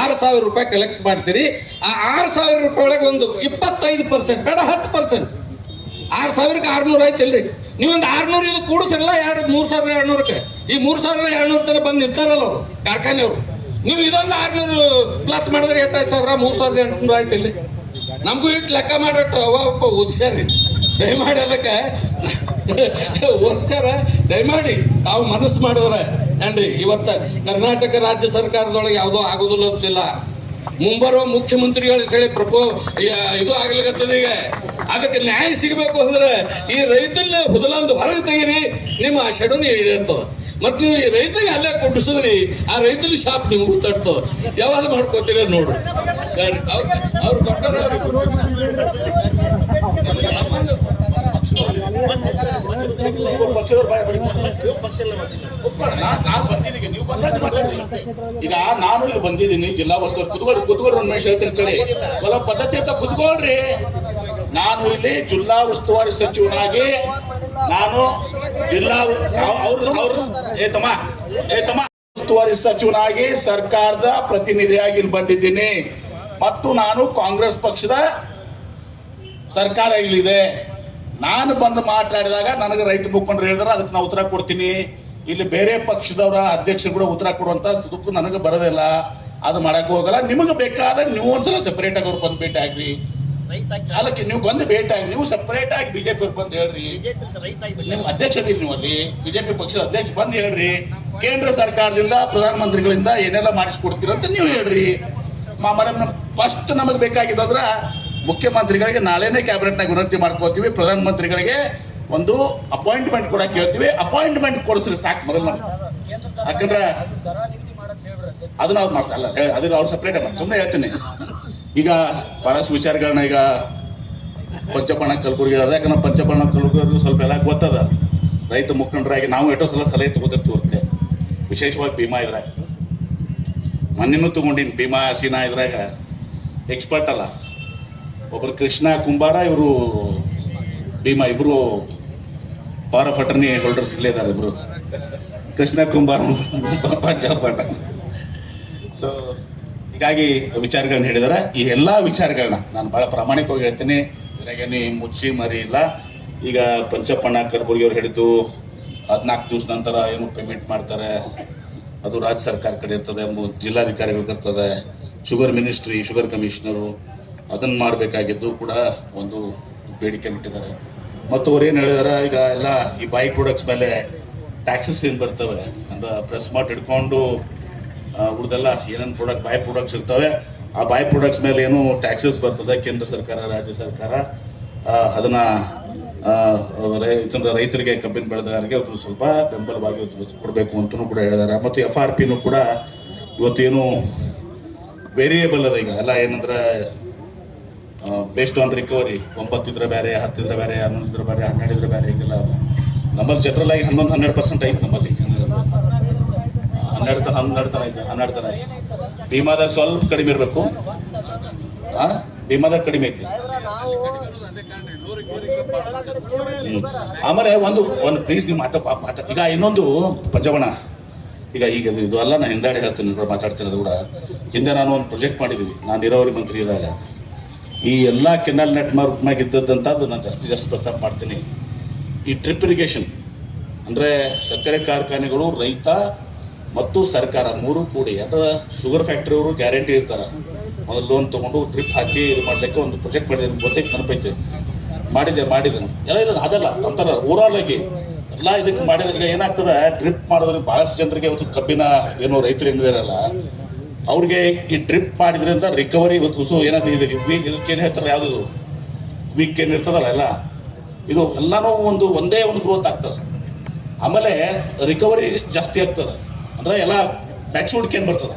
ಆರು ಸಾವಿರ ರೂಪಾಯಿ ಕಲೆಕ್ಟ್ ಮಾಡ್ತೀರಿ. ಆ ಆರು ಸಾವಿರ ರೂಪಾಯಿ ಒಳಗೆ ಒಂದು ಇಪ್ಪತ್ತೈದು ಪರ್ಸೆಂಟ್ ಬೇಡ ಹತ್ತು ಪರ್ಸೆಂಟ್ ಆರು ಸಾವಿರಕ್ಕೆ ಆರ್ನೂರು ಆಯ್ತಿಲ್ರಿ. ನೀವೊಂದು ಆರ್ನೂರು ಇದು ಕೂಡಿಸಿರಲ್ಲ, ಎರಡು, ಮೂರು ಸಾವಿರದ ಎರಡುನೂರಕ್ಕೆ. ಈ ಮೂರು ಸಾವಿರದ ಎರಡುನೂರು ತನಕ ಬಂದು ನಿಂತಾರಲ್ಲ ಅವರು, ಕಾರ್ಖಾನೆಯವರು. ನೀವು ಇದೊಂದು ಆರ್ನೂರು ಪ್ಲಸ್ ಮಾಡಿದ್ರೆ ಎಷ್ಟಾಯ್ತು ಸಾವಿರ, ಮೂರು ಸಾವಿರದ ಎಂಟುನೂರು ಆಯ್ತಿಲ್ರಿ. ನಮಗೂ ಇಟ್ಟು ಲೆಕ್ಕ ಮಾಡಿಟ್ಟು ಅವಪ್ಪ ಓದಿಸ್ಯಾರಿ ದಯಮಾಡಿ ಅದಕ್ಕೆ ಓದ್ಸ್ಯಾರ ದಯಮಾಡಿ ತಾವು ಮನಸ್ಸು ಮಾಡಿದ್ರೆ. ಏನ್ರಿ, ಇವತ್ತ ಕರ್ನಾಟಕ ರಾಜ್ಯ ಸರ್ಕಾರದೊಳಗೆ ಯಾವುದೋ ಆಗೋದಿಲ್ಲ ಅಂತಿಲ್ಲ. ಮುಂಬರುವ ಮುಖ್ಯಮಂತ್ರಿಗಳು ಕಡೆ ಪ್ರಪೋ ಇದು ಆಗ್ಲಿಕತ್ತದ ಈಗ. ಅದಕ್ಕೆ ನ್ಯಾಯ ಸಿಗಬೇಕು ಅಂದ್ರೆ ಈ ರೈತನ ಹುದಲಂದು ಹೊರಗೆ ತೆಗೀರಿ, ನಿಮ್ಮ ಆ ಶೆಡು ನೀವು ಮತ್ತು ನೀವು ಈ ರೈತಗೆ ಅಲ್ಲೇ ಕುಂಡಿಸಿದ್ರಿ ಆ ರೈತನ ಶಾಪ್ ನಿಮ್ಗೆ ತಡ್ತದ ಯಾವಾಗ ಮಾಡ್ಕೋತೀರ ನೋಡು. ಅವ್ರು ಕೊಟ್ಟರ ಪಕ್ಷದವ್ರು ಬಾಯ್ ಬಡಿತಾರೆ. ನಾನ್- ನಾನ್ ಬಂದಿದ್ದೀನಿ, ನೀವು ಬಂದಾಗ ಮಾತಾಡ್ರಿ. ಈಗ ನಾನು ಇಲ್ಲಿ ಬಂದಿದ್ದೀನಿ, ಜಿಲ್ಲಾ ವಸ್ತು ಕುತ್ಕೊಳ್ಳಿ ಕುತ್ಕೊಳ್ಳಿ ನನ್ನ ಹೇಳ್ತೀನಿ ಕೇಳಿ. ಪದ್ಧತಿ ಅಂತ ಕುತ್ಕೊಳ್ರಿ. ನಾನು ಇಲ್ಲಿ ಜಿಲ್ಲಾ ಉಸ್ತುವಾರಿ ಸಚಿವನಾಗಿ ನಾನು ಜಿಲ್ಲಾ ಏ ತಮ್ಮ. ಉಸ್ತುವಾರಿ ಸಚಿವನಾಗಿ ಸರ್ಕಾರದ ಪ್ರತಿನಿಧಿಯಾಗಿ ಇಲ್ಲಿ ಬಂದಿದ್ದೀನಿ. ಮತ್ತು ನಾನು ಕಾಂಗ್ರೆಸ್ ಪಕ್ಷದ ಸರ್ಕಾರ ಇಲ್ಲಿದೆ. ನಾನು ಬಂದು ಮಾತಾಡಿದಾಗ ನನಗೆ ರೈತ ಮುಖಂಡರು ಹೇಳಿದ್ರೆ ಅದಕ್ಕೆ ನಾನು ಉತ್ತರ ಕೊಡ್ತೀನಿ. ಇಲ್ಲಿ ಬೇರೆ ಪಕ್ಷದವರ ಅಧ್ಯಕ್ಷರು ಕೂಡ ಉತ್ತರ ಕೊಡುವಂತ ಸುದುಕು ನನಗೆ ಬರೋದಿಲ್ಲ ಅದು ಮಾಡಕ್ಕೆ ಹೋಗಲ್ಲ. ನಿಮಗೆ ಬೇಕಾದ್ರೆ ನೀವು ಒಂದ್ಸಲ ಸೆಪರೇಟ್ ಆಗಿ ಅವ್ರು ಬಂದು ಭೇಟಿ ಆಗ್ರಿ. ಅದಕ್ಕೆ ನೀವು ಬಂದು ಭೇಟಿ ಆಗಿ ನೀವು ಸೆಪರೇಟ್ ಆಗಿ ಬಿಜೆಪಿ ಅವ್ರು ಬಂದು ಹೇಳ್ರಿ. ನಿಮ್ ಅಧ್ಯಕ್ಷ ಇದೀರಿ ನೀವು ಅಲ್ಲಿ. ಬಿಜೆಪಿ ಪಕ್ಷದ ಅಧ್ಯಕ್ಷ ಬಂದು ಹೇಳ್ರಿ. ಕೇಂದ್ರ ಸರ್ಕಾರದಿಂದ ಪ್ರಧಾನಮಂತ್ರಿಗಳಿಂದ ಏನೆಲ್ಲ ಮಾಡಿಸ್ಕೊಡ್ತೀರ ಅಂತ ನೀವು ಹೇಳ್ರಿ. ಫಸ್ಟ್ ನಮಗೆ ಬೇಕಾಗಿದ್ದಂದ್ರ ಮುಖ್ಯಮಂತ್ರಿಗಳಿಗೆ ನಾಳೆನೇ ಕ್ಯಾಬಿನೆಟ್ನಾಗ ವಿನಂತಿ ಮಾಡ್ಕೋತೀವಿ ಪ್ರಧಾನಮಂತ್ರಿಗಳಿಗೆ ಒಂದು ಅಪಾಯಿಂಟ್ಮೆಂಟ್ ಕೊಡಕ್ಕೆ ಹೇಳ್ತೀವಿ ಅಪಾಯಿಂಟ್ಮೆಂಟ್ ಕೊಡಿಸ್ರಿ ಸಾಕು ಮೊದಲು ನಾವು. ಯಾಕಂದ್ರೆ ಅದನ್ನ ಅವ್ರು ಮಾಡ್ಸಲ್ಲ ಅದನ್ನ ಅವ್ರು ಸಪ್ರೇಟ್ ಅಲ್ಲ ಸುಮ್ಮನೆ ಹೇಳ್ತೀನಿ. ಈಗ ಬಹಳಷ್ಟು ವಿಚಾರಗಳನ್ನ ಈಗ ಪಂಚಪಣ ಕಲ್ಬುರ್ಗಿ ಯಾಕಂದ್ರೆ ಪಂಚಪಣ ಕಲಬುರ್ಗಿ ಸ್ವಲ್ಪ ಎಲ್ಲ ಗೊತ್ತದ. ರೈತ ಮುಖಂಡರಾಗಿ ನಾವು ಎಷ್ಟೋ ಸಲ ಸಲಹೆ ತಗೋತಿರ್ತೀವಿ ಅವ್ರಿಗೆ. ಕಡೆ ವಿಶೇಷವಾಗಿ ಭೀಮಾ ಇದ್ರಾಗ. ಮೊನ್ನೆನೂ ತಗೊಂಡಿನಿ, ಭೀಮಾ ಸೀನಾ ಇದ್ರಾಗ. ಎಕ್ಸ್ಪರ್ಟ್ ಅಲ್ಲ. ಒಬ್ರು ಕೃಷ್ಣ ಕುಂಬಾರ, ಇವರು ಭೀಮಾ ಇಬ್ಬರು ಪವರ್ ಆಫ್ ಅಟರ್ನಿ ಹೋಲ್ಡರ್ಸ್ ಇಲ್ಲೇ ಇದ್ದಾರೆ ಇಬ್ಬರು ಕೃಷ್ಣ ಕುಂಬಾರ ಪಂಚಬಣ್ಣ ಸೊ ಹೀಗಾಗಿ ವಿಚಾರಗಳನ್ನ ಹೇಳಿದಾರೆ. ಈ ಎಲ್ಲ ವಿಚಾರಗಳನ್ನ ನಾನು ಬಹಳ ಪ್ರಾಮಾಣಿಕವಾಗಿ ಹೇಳ್ತೀನಿ. ಇದ್ರಾಗೇನು ಮುಚ್ಚಿ ಮರಿ ಇಲ್ಲ. ಈಗ ಪಂಚಪ್ಪಣ್ಣ ಕಲಬುರ್ಗಿ ಅವ್ರು ಹೇಳಿದ್ದು ಹದಿನಾಲ್ಕು ದಿವಸ ನಂತರ ಏನು ಪೇಮೆಂಟ್ ಮಾಡ್ತಾರೆ. ಅದು ರಾಜ್ಯ ಸರ್ಕಾರ ಕಡೆ ಇರ್ತದೆ ಜಿಲ್ಲಾಧಿಕಾರಿಗಳಿಗೆ ಇರ್ತದೆ ಶುಗರ್ ಮಿನಿಸ್ಟ್ರಿ ಶುಗರ್ ಕಮಿಷನರು ಅದನ್ನ ಮಾಡಬೇಕಾಗಿದ್ದು ಕೂಡ ಒಂದು ಬೇಡಿಕೆ ಬಿಟ್ಟಿದ್ದಾರೆ. ಮತ್ತು ಅವ್ರು ಏನು ಹೇಳಿದಾರೆ, ಈಗ ಎಲ್ಲ ಈ ಬೈ ಪ್ರಾಡಕ್ಟ್ಸ್ ಮೇಲೆ ಟ್ಯಾಕ್ಸಸ್ ಏನು ಬರ್ತವೆ ಅಂದ್ರೆ ಪ್ರೆಸ್ ಮಾರ್ಟ್ ಹಿಡ್ಕೊಂಡು ಉಳ್ದೆಲ್ಲ ಏನೇನು ಪ್ರಾಡಕ್ಟ್ ಬೈ ಪ್ರಾಡಕ್ಟ್ಸ್ ಇರ್ತವೆ, ಆ ಬೈ ಪ್ರಾಡಕ್ಟ್ಸ್ ಮೇಲೆ ಏನು ಟ್ಯಾಕ್ಸಸ್ ಬರ್ತದೆ, ಕೇಂದ್ರ ಸರ್ಕಾರ, ರಾಜ್ಯ ಸರ್ಕಾರ. ಅದನ್ನ ಇದನ್ನ ರೈತರಿಗೆ, ಕಬ್ಬಿನ ಬೆಳೆಗಾರರಿಗೆ ಒಂದು ಸ್ವಲ್ಪ ಬೆಂಬಲವಾಗಿ ಕೊಡಬೇಕು ಅಂತಲೂ ಕೂಡ ಹೇಳಿದ್ದಾರೆ. ಮತ್ತು ಎಫ್ ಆರ್ ಪಿನೂ ಕೂಡ ಇವತ್ತೇನು ವೇರಿಯೇಬಲ್ ಅದ ಈಗ. ಎಲ್ಲ ಏನಂದ್ರೆ ಬೇಸ್ಡ್ ಆನ್ ರಿಕವರಿ ಒಂಬತ್ತಿದ್ರೆ ಬೇರೆ ಹತ್ತಿದ್ರೆ ಬೇರೆ ಹನ್ನೊಂದಿದ್ರೆ ಬೇರೆ ಹನ್ನೆರಡಿದ್ರೆ ಬೇರೆ ಹೀಗೆಲ್ಲ ಅದು. ನಮ್ಮಲ್ಲಿ ಜನರಲ್ ಆಗಿ ಹನ್ನೊಂದು, ಹನ್ನೆರಡು ಪರ್ಸೆಂಟ್ ಐತೆ ನಮ್ಮಲ್ಲಿ. ಹನ್ನೆರಡು ತನ ಹನ್ನೆರಡು ತನ ಐತೆ, ಹನ್ನೆರಡು ತನ ಐತೆ. ಭೀಮಾದಾಗ ಸ್ವಲ್ಪ ಕಡಿಮೆ ಇರಬೇಕು. ಹಾಂ ಭೀಮಾದಾಗ ಕಡಿಮೆ ಐತಿ. ಆಮೇಲೆ ಒಂದು ಒಂದು ಪ್ಲೀಸ್ ನೀವು ಮಾತಾ ಮಾತಾ, ಈಗ ಇನ್ನೊಂದು ಪಂಚಬಣ ಈಗ ಈಗ ಇದು- ಇದು ಅಲ್ಲ ನಾನು ಹಿಂದಾಡಿ ಹೇಳ್ತೀನಿ ಮಾತಾಡ್ತಿರೋದು ಕೂಡ. ಹಿಂದೆ ನಾನು ಒಂದು ಪ್ರೊಜೆಕ್ಟ್ ಮಾಡಿದ್ದೀವಿ ನಾನು ನೀರಾವರಿ ಮಂತ್ರಿ ಇದ್ದಾಗ. ಈ ಎಲ್ಲ ಕೆನಲ್ ನೆಟ್ವರ್ಕ್ ಮ್ಯಾಗ ಇದ್ದದ್ದಂಥದ್ದು ನಾನು ಜಾಸ್ತಿ ಜಾಸ್ತಿ ಪ್ರಸ್ತಾಪ ಮಾಡ್ತೀನಿ. ಈ ಡ್ರಿಪ್ ಇರಿಗೇಷನ್ ಅಂದರೆ ಸಕ್ಕರೆ ಕಾರ್ಖಾನೆಗಳು, ರೈತ ಮತ್ತು ಸರ್ಕಾರ ಮೂರು ಕೂಡಿ, ಅಂದ್ರೆ ಶುಗರ್ ಫ್ಯಾಕ್ಟ್ರಿಯವರು ಗ್ಯಾರಂಟಿ ಇರ್ತಾರೆ. ಒಂದು ಲೋನ್ ತೊಗೊಂಡು ಡ್ರಿಪ್ ಹಾಕಿ ಇದು ಮಾಡಲಿಕ್ಕೆ ಒಂದು ಪ್ರೊಜೆಕ್ಟ್ ಮಾಡಿದ್ರೆ. ಗೊತ್ತೈತೆ ನೆನಪೈತೆ. ಮಾಡಿದೆ ಮಾಡಿದೆ. ಎಲ್ಲ ಇಲ್ಲ, ಅದಲ್ಲ, ಅಂತಾರೆ ಓವರಾಲ್ ಆಗಿ ಎಲ್ಲ ಇದಕ್ಕೆ ಮಾಡಿದ್ರೆ ಈಗ ಏನಾಗ್ತದೆ? ಡ್ರಿಪ್ ಮಾಡೋದ್ರಿಂದ ಭಾಳಷ್ಟು ಜನರಿಗೆ ಒಂದು ಕಬ್ಬಿನ, ಏನೋ ರೈತರು ಏನಿದಾರಲ್ಲ ಅವ್ರಿಗೆ ಈ ಡ್ರಿಪ್ ಮಾಡಿದ್ರಿಂದ ರಿಕವರಿ ಇವತ್ತು ಉಸು ಏನಾದ್ರು ವೀಕ್ ಇದಕ್ಕೆ ಏನು ಹೇಳ್ತಾರೆ? ಯಾವುದು ವೀಕ್ ಏನು ಇರ್ತದಲ್ಲ ಎಲ್ಲ? ಇದು ಎಲ್ಲನೂ ಒಂದು ಒಂದೇ ಒಂದು ಗ್ರೋತ್ ಆಗ್ತದೆ. ಆಮೇಲೆ ರಿಕವರಿ ಜಾಸ್ತಿ ಆಗ್ತದೆ. ಅಂದ್ರೆ ಎಲ್ಲ ಮ್ಯಾಚೂರ್ಡ್ ಕೇನ್ ಬರ್ತದೆ?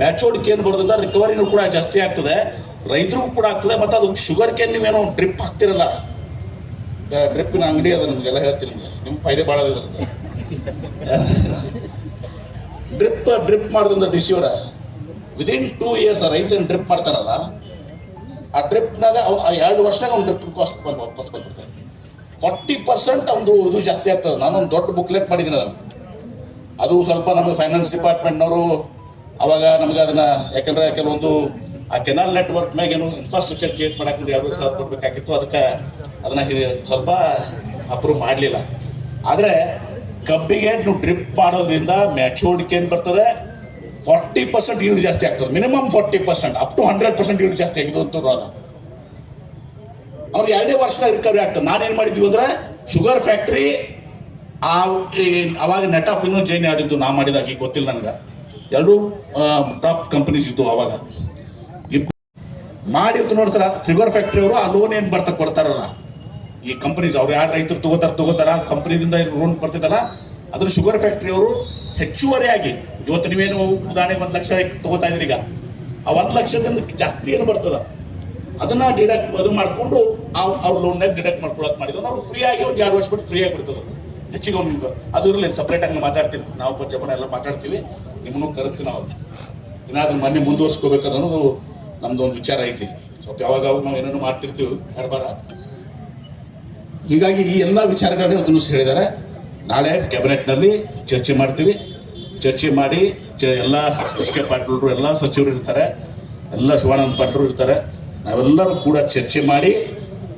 ಮ್ಯಾಚೂರ್ಡ್ ಕೇನ್ ಬರೋದ್ರಿಂದ ರಿಕವರಿನೂ ಕೂಡ ಜಾಸ್ತಿ ಆಗ್ತದೆ. ರೈತರಿಗೂ ಕೂಡ ಆಗ್ತದೆ. ಮತ್ತು ಅದು ಶುಗರ್ ಕೇನ್ ನೀವೇನೋ ಟ್ರಿಪ್ ಹಾಕ್ತಿರಲ್ಲ? ಡ್ರಿಪ್ಪಿನ ಅಂಗಡಿ ಅದ ನಿಮಗೆಲ್ಲ ಹೇಳ್ತೀನಿ ನಿಮಗೆ. ನಿಮ್ಮ ಫೈದೆ ಭಾಳ ಡ್ರಿಪ್ ಡ್ರಿಪ್ ಮಾಡೋದ್ರಿಂದ ಡಿಶ್ಯೂರ ವಿದಿನ್ ಟೂ ಇಯರ್ಸ್ ರೈತನ ಡ್ರಿಪ್ ಮಾಡ್ತಾರಲ್ಲ, ಆ ಡ್ರಿಪ್ನಾಗ ಅವ್ನು ಎರಡು ವರ್ಷದಾಗ ಅವ್ನು ಡ್ರಿಪ್ ಕಾಸ್ಟ್ ಬಂದು ವಾಪಸ್ ಬಂದ್ಬಿಡ್ತಾನೆ ಫಾರ್ಟಿ ಪರ್ಸೆಂಟ್ ಒಂದು ಇದು ಜಾಸ್ತಿ ಆಗ್ತದೆ. ನಾನೊಂದು ದೊಡ್ಡ ಬುಕ್ಲೆಟ್ ಮಾಡಿದ್ದೀನಿ ಅದನ್ನು. ಅದು ಸ್ವಲ್ಪ ನಮಗೆ ಫೈನಾನ್ಸ್ ಡಿಪಾರ್ಟ್ಮೆಂಟ್ನವರು ಅವಾಗ ನಮ್ಗೆ ಅದನ್ನ ಯಾಕಂದ್ರೆ ಕೆಲವೊಂದು ಆ ಕೆನಾಲ್ ನೆಟ್ವರ್ಕ್ ಮ್ಯಾಗೇನು ಇನ್ಫ್ರಾಸ್ಟ್ರಕ್ಚರ್ ಕ್ರಿಯೇಟ್ ಮಾಡಕ್ಕೆ ಎರಡು ಸಾವಿರ ಕೊಡ್ಬೇಕಾಗಿತ್ತು. ಅದಕ್ಕೆ ಅದನ್ನ ಸ್ವಲ್ಪ ಅಪ್ರೂವ್ ಮಾಡಲಿಲ್ಲ. ಆದರೆ ಕಬ್ಬಿಗೆ ನೀವು ಡ್ರಿಪ್ ಮಾಡೋದ್ರಿಂದ ಏನು ಬರ್ತದೆ. ಫಾರ್ಟಿ ಪರ್ಸೆಂಟ್ ಈಲ್ಡ್ ಜಾಸ್ತಿ ಆಗ್ತದೆ. Minimum forty percent up to hundred percent yield ಜಾಸ್ತಿ ಆಗಿದೆ ಅಂತ ರೋಗ ಅವ್ರು ಎರಡೇ ವರ್ಷ ರಿಕವರಿ ಆಗ್ತದೆ. ನಾನೇನು ಮಾಡಿದ್ವಿ ಅಂದ್ರೆ ಶುಗರ್ ಫ್ಯಾಕ್ಟ್ರಿ ಆ ಅವಾಗ ನೆಟ್ ಆಫ್ ಇನ್ನೂ ಜೈನ್ ಯಾವ್ದಿದ್ದು ನಾ ಮಾಡಿದಾಗ ಈಗ ಗೊತ್ತಿಲ್ಲ ನನಗೆ. ಎಲ್ಲರೂ ಟಾಪ್ ಕಂಪನೀಸ್ ಇದ್ದು ಅವಾಗ. ಮಾಡಿ ನೋಡ್ತಾರ ಶುಗರ್ ಫ್ಯಾಕ್ಟ್ರಿ ಅವರು ಆ ಲೋನ್ ಏನು ಬರ್ತಾ ಕೊಡ್ತಾರಲ್ಲ. ಈ ಕಂಪನೀಸ್ ಅವ್ರು ಯಾರು ರೈತರು ತಗೋತಾರ ತಗೋತಾರ ಕಂಪನಿದಿಂದ ಲೋನ್ ಬರ್ತಿದ್ದಲ್ಲ ಅದ್ರ ಶುಗರ್ ಫ್ಯಾಕ್ಟ್ರಿ ಅವರು ಹೆಚ್ಚುವರಿಯಾಗಿ ಇವತ್ತು ನೀವೇನು ಉದಾಹರಣೆಗೆ ಒಂದು ಲಕ್ಷ ತಗೋತಾ ಇದ್ರಿ ಈಗ. ಆ ಒಂದು ಲಕ್ಷದಿಂದ ಜಾಸ್ತಿ ಏನು ಬರ್ತದ? ಅದನ್ನ ಡಿಡಕ್ಟ್ ಅದು ಮಾಡಿಕೊಂಡು ಅವ್ರ ಲೋನ್ನಾಗ ಡಿಡಕ್ಟ್ ಮಾಡ್ಕೊಳಕ್ ಮಾಡಿದ್ರು. ನಾವು ಫ್ರೀ ಆಗಿ ಒಂದು ಎರಡು ವರ್ಷ ಬಿಟ್ಟು ಫ್ರೀ ಆಗಿ. ಹೆಚ್ಚಿಗೆ ಒಂದು ಅದು ಇರಲಿ ಸಪ್ರೇಟ್ ಆಗಿ ಮಾತಾಡ್ತೀನಿ. ನಾವು ಪಂಚಪನ ಎಲ್ಲ ಮಾತಾಡ್ತೀವಿ. ನಿಮ್ಮನ್ನು ಕರೆಸ್ತೀವಿ ನಾವು. ಏನಾದ್ರೂ ಮನೆ ಮುಂದುವರ್ಸ್ಕೋಬೇಕನ್ನೋದು ನಮ್ದು ಒಂದು ವಿಚಾರ ಐತಿ. ಸ್ವಲ್ಪ ಯಾವಾಗ ನಾವು ಏನೇನು ಮಾಡ್ತಿರ್ತೀವಿ ಕಾರ್ಬಾರ ಹೀಗಾಗಿ ಈ ಎಲ್ಲ ವಿಚಾರಗಳನ್ನ ಹೇಳಿದ್ದಾರೆ. ನಾಳೆ ಕ್ಯಾಬಿನೆಟ್ನಲ್ಲಿ ಚರ್ಚೆ ಮಾಡ್ತೀವಿ. ಚರ್ಚೆ ಮಾಡಿ, ಚ- ಎಲ್ಲ ಎಚ್ ಕೆ ಎಲ್ಲ ಸಚಿವರು ಇರ್ತಾರೆ, ಎಲ್ಲ ಶಿವಾನಂದ ಪಾಟೀಲ್ರು ಇರ್ತಾರೆ, ನಾವೆಲ್ಲರೂ ಕೂಡ ಚರ್ಚೆ ಮಾಡಿ,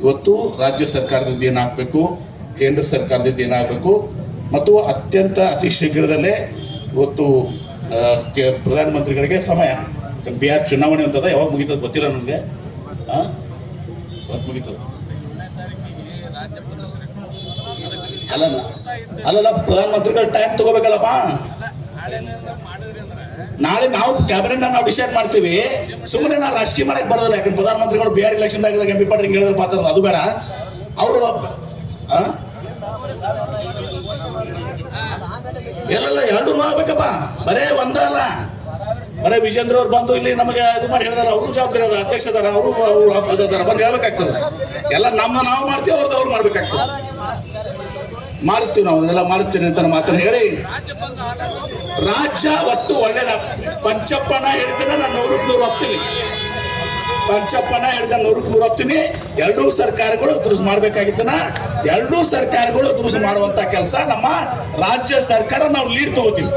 ಇವತ್ತು ರಾಜ್ಯ ಸರ್ಕಾರದಿಂದ ಏನಾಗಬೇಕು, ಕೇಂದ್ರ ಸರ್ಕಾರದಿಂದ ಏನಾಗಬೇಕು, ಮತ್ತು ಅತ್ಯಂತ ಅತಿ ಶೀಘ್ರದಲ್ಲೇ ಇವತ್ತು ಪ್ರಧಾನಮಂತ್ರಿಗಳಿಗೆ ಸಮಯ. ಬಿಹಾರ್ ಚುನಾವಣೆ ಅಂತದ, ಯಾವಾಗ ಮುಗಿತದ ಗೊತ್ತಿಲ್ಲ ನನಗೆ ಇವತ್ತು ಮುಗಿತದ? ಅಲ್ಲಲ್ಲ. ಅಲ್ಲಲ್ಲ, ಪ್ರಧಾನಮಂತ್ರಿಗಳು ಟೈಮ್ ತಗೋಬೇಕಲ್ಲಪ್ಪ. ನಾಳೆ ನಾವು ಕ್ಯಾಬಿನೆಟ್ ನಾವು ಡಿಸೈಡ್ ಮಾಡ್ತೀವಿ ಸುಮ್ಮನೆ ನಾವು ರಾಜಕೀಯ ಮಾಡಕ್ ಬರೋದಿಲ್ಲ ಯಾಕಂದ್ರೆ ಪ್ರಧಾನಮಂತ್ರಿಗಳು ಬಿಹಾರ್ ಎಲೆಕ್ಷನ್ ಆಗಿದಾಗ ಎಂ ಪಿ ಪಾಟೀಲ್ ಹೇಳಿದ್ರೆ ಪಾತ್ರ ಅದು ಬೇಡ ಅವರು ಎಲ್ಲ ಎರಡು ಮಾಡ್ಬೇಕಪ್ಪ ಬರೇ ಒಂದ ಅಲ್ಲ ಬರೇ ವಿಜೇಂದ್ರ ಅವ್ರು ಬಂದು ಇಲ್ಲಿ ನಮಗೆ ಇದು ಮಾಡಿ ಹೇಳಿದಾರೆ ಅವರು ಜವಾಬ್ದಾರಿ ಅದ ಅಧ್ಯಕ್ಷ ಅದಾರ ಅವರು ಅದಾರ ಬಂದು ಹೇಳ್ಬೇಕಾಗ್ತದೆ ಎಲ್ಲ ನಮ್ಮ ನಾವು ಮಾಡ್ತೀವಿ ಅವ್ರದ್ದು ಅವ್ರು ಮಾಡ್ಬೇಕಾಗ್ತದೆ ಮಾಡಿಸ್ತೀವಿ ನಾವು, ಅದನ್ನೆಲ್ಲ ಮಾಡಿಸ್ತೀನಿ ಅಂತ ಮಾತನ್ನು ಹೇಳಿ. ರಾಜ್ಯ ಒತ್ತು ಒಳ್ಳೇದ ಪಂಚಪ್ಪನ ಹಿಡಿದ್ರೆ ನಾನು ನೂರಕ್ಕೆ ನೂರು ಹೋಗ್ತೀನಿ ಪಂಚಪ್ಪನ ಹೇಳಿದ ನೂರಕ್ಕೆ ನೂರು ಹೋಗ್ತೀನಿ ಎರಡೂ ಸರ್ಕಾರಗಳು ದುರುಸು ಮಾಡಬೇಕಾಗಿತ್ತನ. ಎರಡೂ ಸರ್ಕಾರಗಳು ದುರುಸು ಮಾಡುವಂತ ಕೆಲಸ ನಮ್ಮ ರಾಜ್ಯ ಸರ್ಕಾರ ನಾವು ಲೀಡ್ ತಗೋತೀವಿ.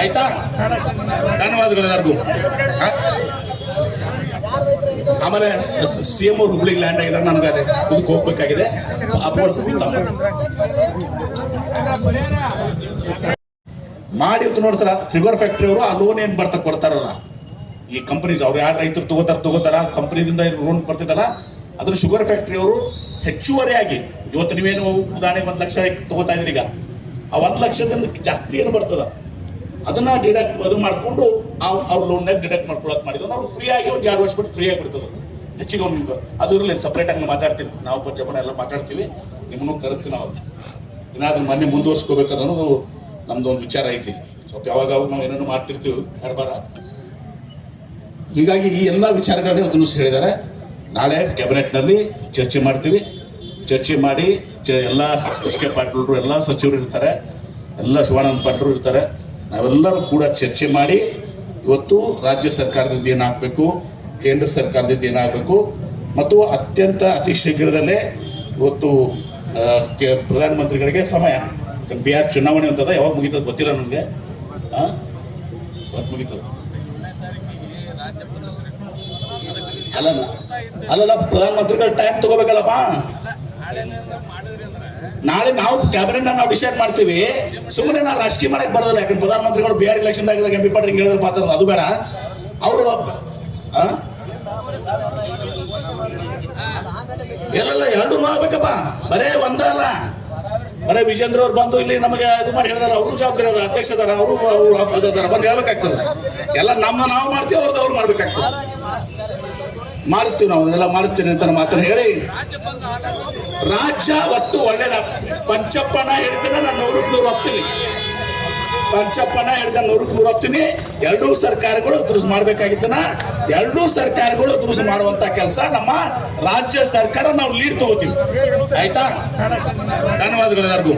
ಆಯ್ತಾ? ಧನ್ಯವಾದಗಳು ಎಲ್ಲರಿಗೂ? ಆಮೇಲೆ ಸಿ ಎಂ ಅವ್ರು ಹುಬ್ಳಿಗೆ ಲ್ಯಾಂಡ್ ಆಗಿದ್ದಾರೆ, ನನಗೆ ಅದೇ ಇದಕ್ಕೆ ಹೋಗ್ಬೇಕಾಗಿದೆ. ಮಾಡಿ ಇವತ್ತು ನೋಡ್ತಾರ ಫಿಗರ್ ಫ್ಯಾಕ್ಟ್ರಿ ಅವರು ಆ ಲೋನ್ ಏನ್ ಬರ್ತಾ ಕೊಡ್ತಾರಲ್ಲ? ಈ ಕಂಪನೀಸ್ ಅವ್ರು ಯಾರು ರೈತರು ತಗೋತಾರ ತಗೋತಾರ ಕಂಪನಿದಿಂದ ಲೋನ್ ಬರ್ತಿದ್ದಲ್ಲ ಅದ್ರ ಶುಗರ್ ಫ್ಯಾಕ್ಟ್ರಿ ಅವರು ಹೆಚ್ಚುವರಿಯಾಗಿ, ಇವತ್ತು ನೀವೇನು ಉದಾಹರಣೆಗೆ ಒಂದು ಲಕ್ಷ ತಗೋತಾ ಇದ್ರಿ ಈಗ, ಆ ಒಂದು ಲಕ್ಷದಿಂದ ಜಾಸ್ತಿ ಏನು ಬರ್ತದ? ಅದನ್ನ ಡಿಡಕ್ಟ್ ಅದು ಮಾಡ್ಕೊಂಡು ಅವ್ರ ಲೋನ್ನಾಗ ಡಿಡಕ್ಟ್ ಮಾಡ್ಕೊಳಕ್ ಮಾಡಿದ್ರು. ನಾವು ಫ್ರೀ ಆಗಿ ಒಂದು ಎರಡು ವರ್ಷ ಬಿಟ್ಟು ಫ್ರೀ ಆಗಿ ಬಿಡ್ತದೆ. ಹೆಚ್ಚಿಗೆ ಒಂದು ಅದು ಇರಲಿ ಸಪ್ರೇಟ್ ಆಗಿ ಮಾತಾಡ್ತೀನಿ. ನಾವು ಪಂಚಪನ ಎಲ್ಲ ಮಾತಾಡ್ತೀವಿ. ನಿಮ್ಮನ್ನು ಕರೆದ್ವಿ ನಾವು ಏನಾದ್ರೂ ಮೊನ್ನೆ ಮುಂದುವರ್ಸ್ಕೋಬೇಕನ್ನೋದು ನಮ್ದು ಒಂದು ವಿಚಾರ ಐತಿ. ಸ್ವಲ್ಪ ಯಾವಾಗ ನಾವು ಏನೇನು ಮಾಡ್ತಿರ್ತೀವಿ ಕಾರ್ಬಾರ ಹೀಗಾಗಿ ಈ ಎಲ್ಲ ವಿಚಾರಗಳನ್ನ ಅದನ್ನು ಹೇಳಿದ್ದಾರೆ ನಾಳೆ ಕ್ಯಾಬಿನೆಟ್ನಲ್ಲಿ ಚರ್ಚೆ ಮಾಡ್ತೀವಿ. ಚರ್ಚೆ ಮಾಡಿ ಚ- ಎಲ್ಲ ಎಚ್ ಕೆ ಎಲ್ಲ ಸಚಿವರು ಇರ್ತಾರೆ. ಎಲ್ಲ ಶಿವಾನಂದ ಪಾಟೀಲ್ರು ಇರ್ತಾರೆ. ನಾವೆಲ್ಲರೂ ಕೂಡ ಚರ್ಚೆ ಮಾಡಿ ಇವತ್ತು ರಾಜ್ಯ ಸರ್ಕಾರದಿಂದ ಏನಾಗಬೇಕು, ಕೇಂದ್ರ ಸರ್ಕಾರದಿಂದ ಏನಾಗಬೇಕು, ಮತ್ತು ಅತ್ಯಂತ ಅತಿ ಶೀಘ್ರದಲ್ಲೇ ಇವತ್ತು ಪ್ರಧಾನಮಂತ್ರಿಗಳಿಗೆ ಸಮಯ. ಬಿಹಾರ್ ಚುನಾವಣೆ ಅಂತದ, ಯಾವಾಗ ಮುಗಿತದ ಗೊತ್ತಿಲ್ಲ ನನಗೆ ಇವತ್ತು ಮುಗಿತದ? ಅಲ್ಲಲ್ಲ. ಅಲ್ಲಲ್ಲ, ಪ್ರಧಾನಮಂತ್ರಿಗಳು ಟೈಮ್ ತಗೋಬೇಕಲ್ಲಪ್ಪ. ನಾಳೆ ನಾವು ಕ್ಯಾಬಿನೆಟ್ ನಾವು ಡಿಸೈಡ್ ಮಾಡ್ತೀವಿ. ಸುಮ್ಮನೆ ನಾವು ರಾಜಕೀಯ ಮಾಡಕ್ ಬರೋದಿಲ್ಲ, ಯಾಕಂದ್ರೆ ಪ್ರಧಾನಮಂತ್ರಿಗಳು ಬಿಹಾರ್ ಎಲೆಕ್ಷನ್ ಆಗಿದಾಗ ಎಂ ಪಿ ಪಾಟೀಲ್ ಹೇಳಿದ್ರೆ ಮಾತಾಡೋದು ಅದು ಬೇಡ. ಅವರು ಎಲ್ಲೆಲ್ಲ ಎರಡು ಮಾಡ್ಬೇಕಪ್ಪ ಬರೇ ಒಂದ ಅಲ್ಲ. ಬರೇ ವಿಜೇಂದ್ರ ಅವ್ರು ಬಂದು ಇಲ್ಲಿ ನಮಗೆ ಇದು ಮಾಡಿ ಹೇಳಿದಾರೆ, ಅವರು ಜವಾಬ್ದಾರಿ ಅದ, ಅಧ್ಯಕ್ಷ ಅದಾರ, ಅವರು ಅದಾರ, ಬಂದು ಹೇಳ್ಬೇಕಾಗ್ತದೆ. ಎಲ್ಲ ನಮ್ಮ ನಾವು ಮಾಡ್ತೀವಿ, ಅವ್ರದ್ದು ಅವ್ರು ಮಾಡ್ಬೇಕಾಗ್ತದೆ. ಮಾಡಿಸ್ತೀವಿ ನಾವು, ಅದನ್ನೆಲ್ಲ ಮಾಡಿಸ್ತೀನಿ ಅಂತ ಮಾತನ್ನು ಹೇಳಿ. ರಾಜ್ಯ ಒತ್ತು ಒಳ್ಳೇದ. ಪಂಚಪ್ಪನ ಹಿಡಿದ ನಾನು ನೂರಕ್ಕೆ ನೂರು ಹೋಗ್ತೀನಿ ಪಂಚಪ್ಪನ ಹಿಡಿದ ನೂರಕ್ಕೆ ನೂರು ಹೋಗ್ತೀನಿ ಎರಡೂ ಸರ್ಕಾರಗಳು ದುರುಸು ಮಾಡ್ಬೇಕಾಗಿದ್ದನ ಎರಡೂ ಸರ್ಕಾರಗಳು ದುರುಸು ಮಾಡುವಂತ ಕೆಲಸ ನಮ್ಮ ರಾಜ್ಯ ಸರ್ಕಾರ ನಾವು ಲೀಡ್ ತಗೋತೀವಿ. ಆಯ್ತಾ? ಧನ್ಯವಾದಗಳು ಎಲ್ಲರಿಗೂ.